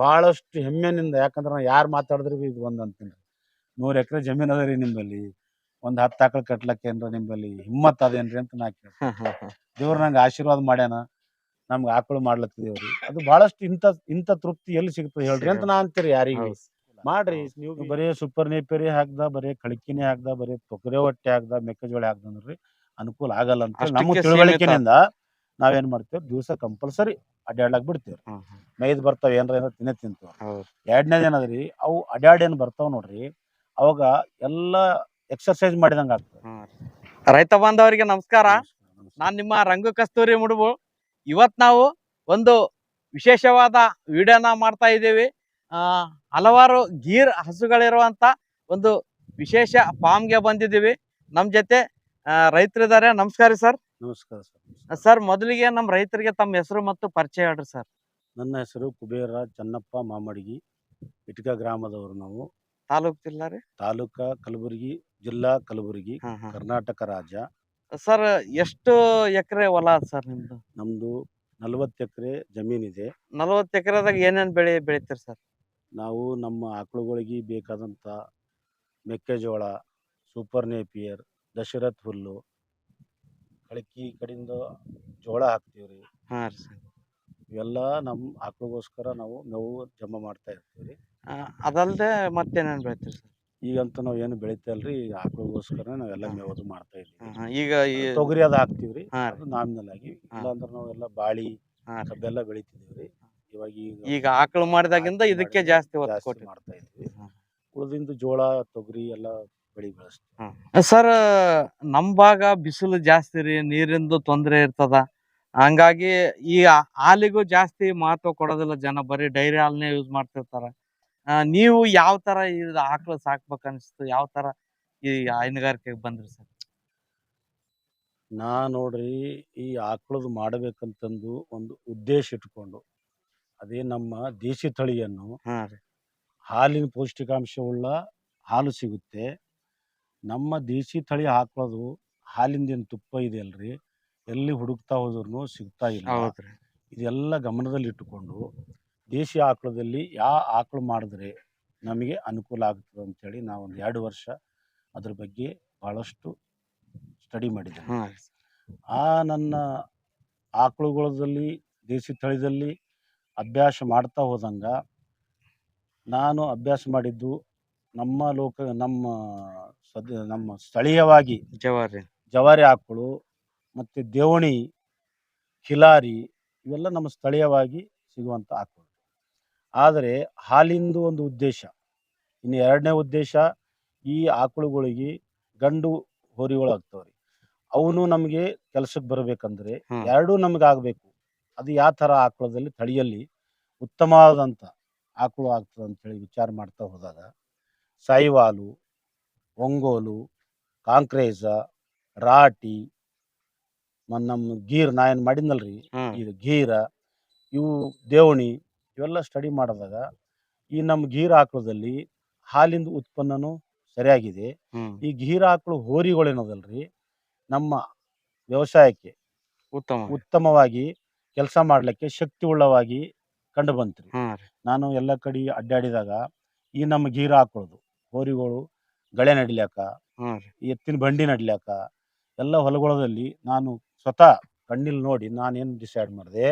ಬಹಳಷ್ಟು ಹೆಮ್ಮೆನಿಂದ ಯಾಕಂದ್ರೆ ನಾ ಯಾರು ಮಾತಾಡಿದ್ರೆ ಬಿ ಇದು ಒಂದ್ ಅಂತೀನಿ ನೂರ್ ಎಕರೆ ಜಮೀನ್ ಅದ ರೀ ನಿಮ್ಮಲ್ಲಿ ಒಂದ್ ಹತ್ತು ಆಕಳು ಕಟ್ಲಕ್ಕೆ ಏನ್ರ ನಿಮ್ಮಲ್ಲಿ ಹಿಮ್ಮತ್ ಅದೇನ್ರಿ ಅಂತ ನಾ ಕೇಳಿ ದೇವ್ರ ನಂಗೆ ಆಶೀರ್ವಾದ ಮಾಡ್ಯಾನ ನಮ್ಗೆ ಆಕಳು ಮಾಡ್ಲತ್ತಿದೇವ್ರಿ ಅದು ಬಹಳಷ್ಟು ಇಂಥ ಇಂಥ ತೃಪ್ತಿ ಎಲ್ಲಿ ಸಿಗ್ತದೆ ಹೇಳ್ರಿ ಅಂತ ನಾ ಅಂತೀರಿ ಯಾರಿಗೆ. ಮಾಡ್ರಿ ನೀವು ಬರೀ ಸೂಪರ್ ನೇಪೇರಿ ಹಾಕ್ದ ಬರೀ ಕಳಕಿನೇ ಹಾಕ್ದ ಬರೀ ತೊಗರೆ ಹೊಟ್ಟೆ ಹಾಕ್ದ ಮೆಕ್ಕೆಜೋಳ ಹಾಕ್ದ ಅನುಕೂಲ ಆಗಲ್ಲ ಅಂತ ನಮ್ಗೆ ನಮ್ಮ ತಿಳುವಳಿಕೆನಿಂದ ನಾವೇನ್ ಮಾಡ್ತೇವೆ? ದಿವಸ ಕಂಪಲ್ಸರಿ ಅಡ್ಡಾಡ್ಲಾಕ್ ಬಿಡ್ತೇವೆ. ಮೈದ್ ಬರ್ತಾವ ಏನ್ರ ಏನಾರ ತಿನ್ನೇ ತಿಂತಾವ ಎರಡನೇ ಎರಡನೇದು ಏನದ್ರಿ ಅವು ಅಡ್ಯಾಡ್ ಏನ್ ಬರ್ತಾವ ನೋಡ್ರಿ ಅವಾಗ ಎಲ್ಲ ಎಕ್ಸರ್ಸೈಸ್ ಮಾಡಿದಂಗ ಆಗ್ತದೆ. ರೈತ ಬಾಂಧವರಿಗೆ ನಮಸ್ಕಾರ. ನಾನ್ ನಿಮ್ಮ ರಂಗ ಕಸ್ತೂರಿ ಮುಡುಬು. ಇವತ್ ನಾವು ಒಂದು ವಿಶೇಷವಾದ ವಿಡಿಯೋನ ಮಾಡ್ತಾ ಇದ್ದೀವಿ. ಹಲವಾರು ಗೀರ್ ಹಸುಗಳಿರುವಂತ ಒಂದು ವಿಶೇಷ ಫಾರ್ಮ್ಗೆ ಬಂದಿದ್ದೀವಿ. ನಮ್ ಜೊತೆ ರೈತರಿದ್ದಾರೆ ನಮಸ್ಕಾರ ಸರ್. ನಮಸ್ಕಾರ ಸರ್. ಸರ್ ಮೊದಲಿಗೆ ನಮ್ಮ ರೈತರಿಗೆ ತಮ್ಮ ಹೆಸರು ಮತ್ತು ಪರಿಚಯ ಹೇಳ್ರಿ ಸರ್. ನನ್ನ ಹೆಸರು ಕುಬೇರ ಚನ್ನಪ್ಪ ಮಾಮಡಿಗಿ ಇಟ್ಕ ಗ್ರಾಮದವರು ನಾವು. ತಾಲೂಕ್ ಜಿಲ್ಲಾ ರೀ? ತಾಲೂಕಾ ಕಲಬುರಗಿ ಜಿಲ್ಲಾ ಕಲಬುರಗಿ ಕರ್ನಾಟಕ ರಾಜ್ಯ. ಸರ್ ಎಷ್ಟು ಎಕರೆ ಹೊಲ ಅದ ಸರ್ ನಿಮ್ದು? ನಮ್ದು ನಲವತ್ತು ಎಕರೆ ಜಮೀನಿದೆ ನಲವತ್ತು ಎಕರೆದಾಗ ಏನೇನ್ ಬೆಳೆ ಬೆಳಿತೀರಿ ಸರ್? ನಾವು ನಮ್ಮ ಆಕಳುಗಳಿಗೆ ಬೇಕಾದಂಥ ಮೆಕ್ಕೆಜೋಳ ಸೂಪರ್ ನೇಪಿಯರ್ ದಶರಥ್ ಹುಲ್ಲು ಕಳಕಿ ಕಡಿಂದ ಜೋಳ ಹಾಕ್ತೀವಿ ರೀ ಹಾಂ ರೀ ಸರ್. ಇವೆಲ್ಲ ನಮ್ಮ ಆಕಳಿಗೋಸ್ಕರ ನಾವು ಮೇವು ಜಮಾ ಮಾಡ್ತಾ ಇರ್ತೀವಿ ರೀ ಅದಲ್ಲದೆ ಮತ್ತೇನೇನ್ ಬೆಳಿತೀರಿ ಸರ್? ಈಗಂತೂ ನಾವು ಏನು ಬೆಳಿತಾ ಈ ಈಗ ಆಕಳಿಗೋಸ್ಕರ ನಾವೆಲ್ಲ ಮೇವದು ಮಾಡ್ತಾ ಇದ್ದೀವಿ. ಹಾ, ಈಗ ಈ ತೊಗರಿ ಅದು ಹಾಕ್ತೀವಿ ರೀ ಹಾ ಅದು ನಾಮಿನಲ್ ಆಗಿ ಇಲ್ಲಾಂದ್ರೆ ನಾವೆಲ್ಲ ಬಾಳಿ ಹಾ ರೀ. ಕಬ್ಬೆಲ್ಲ ಬೆಳಿತಿದ್ದೀವಿ ರೀ ಇವಾಗ ಈಗ ಈಗ ಆಕಳು ಮಾಡಿದಾಗಿಂದ ಇದಕ್ಕೆ ಜಾಸ್ತಿ ಒತ್ತು ಜಾಸ್ತಿ ಕೊಟ್ಟಿರಿ. ಮಾಡ್ತಾ ಇದ್ವಿ. ಉಳಿದಿಂದ ಜೋಳ ತೊಗರಿ ಎಲ್ಲ ಬೆಳಿ ಬೆಳೆಸ್ತೀವಿ ಸರ್ ನಮ್ ಭಾಗ ಬಿಸಿಲು ಜಾಸ್ತಿ ರೀ ನೀರಿಂದು ತೊಂದರೆ ಇರ್ತದ. ಹಂಗಾಗಿ ಈ ಹಾಲಿಗೂ ಜಾಸ್ತಿ ಮಹತ್ವ ಕೊಡೋದಿಲ್ಲ ಜನ ಬರೀ ಡೈರಿ ಹಾಲನ್ನೇ ಯೂಸ್ ಮಾಡ್ತಿರ್ತಾರ. ಆ, ನೀವು ಯಾವ ತರ ಇದು ಆಕಳು ಸಾಕ್ಬೇಕು ಅನ್ಸ್ತು ಯಾವ ತರ ಈ ಹೈನುಗಾರಿಕೆಗೆ ಬಂದ್ರಿ ಸರ್? ನಾ ನೋಡ್ರಿ ಈ ಆಕಳದು ಮಾಡಬೇಕಂತಂದು ಒಂದು ಉದ್ದೇಶ ಇಟ್ಕೊಂಡು ಅದೇ ನಮ್ಮ ದೇಶಿ ತಳಿಯನ್ನು ಹಾಲಿನ ಪೌಷ್ಟಿಕಾಂಶವುಳ್ಳ ಹಾಲು ಸಿಗುತ್ತೆ. ನಮ್ಮ ದೇಶಿ ತಳಿ ಹಾಕೋದು ಹಾಲಿಂದೇನು ತುಪ್ಪ ಇದೆ ಅಲ್ರಿ ಎಲ್ಲಿ ಹುಡುಕ್ತಾ ಹೋದ್ರು ಸಿಗ್ತಾ ಇಲ್ಲ. ಹೌದ್ರಿ. ಇದೆಲ್ಲ ಗಮನದಲ್ಲಿ ಇಟ್ಟುಕೊಂಡು ದೇಶಿ ಆಕಳದಲ್ಲಿ ಯಾವ ಆಕಳು ಮಾಡಿದ್ರೆ ನಮಗೆ ಅನುಕೂಲ ಆಗ್ತದೆ ಅಂತೇಳಿ ನಾವು ಒಂದು ಎರಡು ವರ್ಷ ಅದ್ರ ಬಗ್ಗೆ ಭಾಳಷ್ಟು ಸ್ಟಡಿ ಮಾಡಿದ್ದೆ ಹಾ ರೀ ಆ ನನ್ನ ಆಕಳುಗಳಲ್ಲಿ ದೇಸಿ ತಳಿದಲ್ಲಿ ಅಭ್ಯಾಸ ಮಾಡ್ತಾ ಹೋದಂಗ ನಾನು ಅಭ್ಯಾಸ ಮಾಡಿದ್ದು ನಮ್ಮ ಲೋಕ ನಮ್ಮ ಸದ ನಮ್ಮ ಸ್ಥಳೀಯವಾಗಿ ಜವಾರಿ. ಜವಾರಿ ಆಕಳು ಮತ್ತು ದೇವಣಿ ಖಿಲಾರಿ ಇವೆಲ್ಲ ನಮ್ಮ ಸ್ಥಳೀಯವಾಗಿ ಸಿಗುವಂಥ ಆಕಳು. ಆದರೆ ಹಾಲಿಂದು ಒಂದು ಉದ್ದೇಶ ಇನ್ನು ಎರಡನೇ ಉದ್ದೇಶ ಈ ಆಕಳುಗಳಿಗೆ ಗಂಡು ಹೋರಿಗಳು ಅವನು ನಮಗೆ ಕೆಲಸಕ್ಕೆ ಬರಬೇಕಂದ್ರೆ. ಎರಡೂ ನಮಗೆ ಆಗಬೇಕು. ಅದು ಯಾವ ಥರ ಆಕಳದಲ್ಲಿ ತಳಿಯಲ್ಲಿ ಉತ್ತಮವಾದಂಥ ಆಕಳು ಆಗ್ತದೆ ಅಂತೇಳಿ ವಿಚಾರ ಮಾಡ್ತಾ ಹೋದಾಗ ಸಾಯಿವಾಲು ಒಂಗೋಲು ಕಾಂಕ್ರೇಜ ರಾಟಿ ನಮ್ಮ ಗೀರ್ ನಾ ಏನು ಮಾಡಿದ್ನಲ್ರಿ? ಹ್ಮ್. ಇದು ಗೀರ ಇವು ದೇವಣಿ ಇವೆಲ್ಲ ಸ್ಟಡಿ ಮಾಡಿದಾಗ ಈ ನಮ್ಮ ಗೀರ್ ಆಕಳದಲ್ಲಿ ಹಾಲಿಂದ ಉತ್ಪನ್ನನೂ ಸರಿಯಾಗಿದೆ. ಹ್ಮ್. ಈ ಗೀರ್ ಆಕಳು ಹೋರಿಗಳೇನದಲ್ರಿ? ನಮ್ಮ ವ್ಯವಸಾಯಕ್ಕೆ ಉತ್ತಮ. ಉತ್ತಮವಾಗಿ ಕೆಲಸ ಮಾಡಲಿಕ್ಕೆ ಶಕ್ತಿ ಉಳ್ಳವಾಗಿ ಕಂಡು ಬಂತ್ರಿ ರೀ. ನಾನು ಎಲ್ಲ ಕಡೆ ಅಡ್ಡಾಡಿದಾಗ ಈ ನಮ್ಮ ಗೀರ್ ಹಾಕೊಳ್ಳೋದು ಹೋರಿಗಳು ಗಳೆ ಹಾ ರೀ. ಎತ್ತಿನ ಬಂಡಿ ನಡಿಲ್ಯಾಕ ಎಲ್ಲ ಹೊಲಗೊಳದಲ್ಲಿ ನಾನು ಸ್ವತಃ ಕಣ್ಣಿಲ್ ನೋಡಿ ನಾನೇನು ಡಿಸೈಡ್ ಮಾಡಿದೆ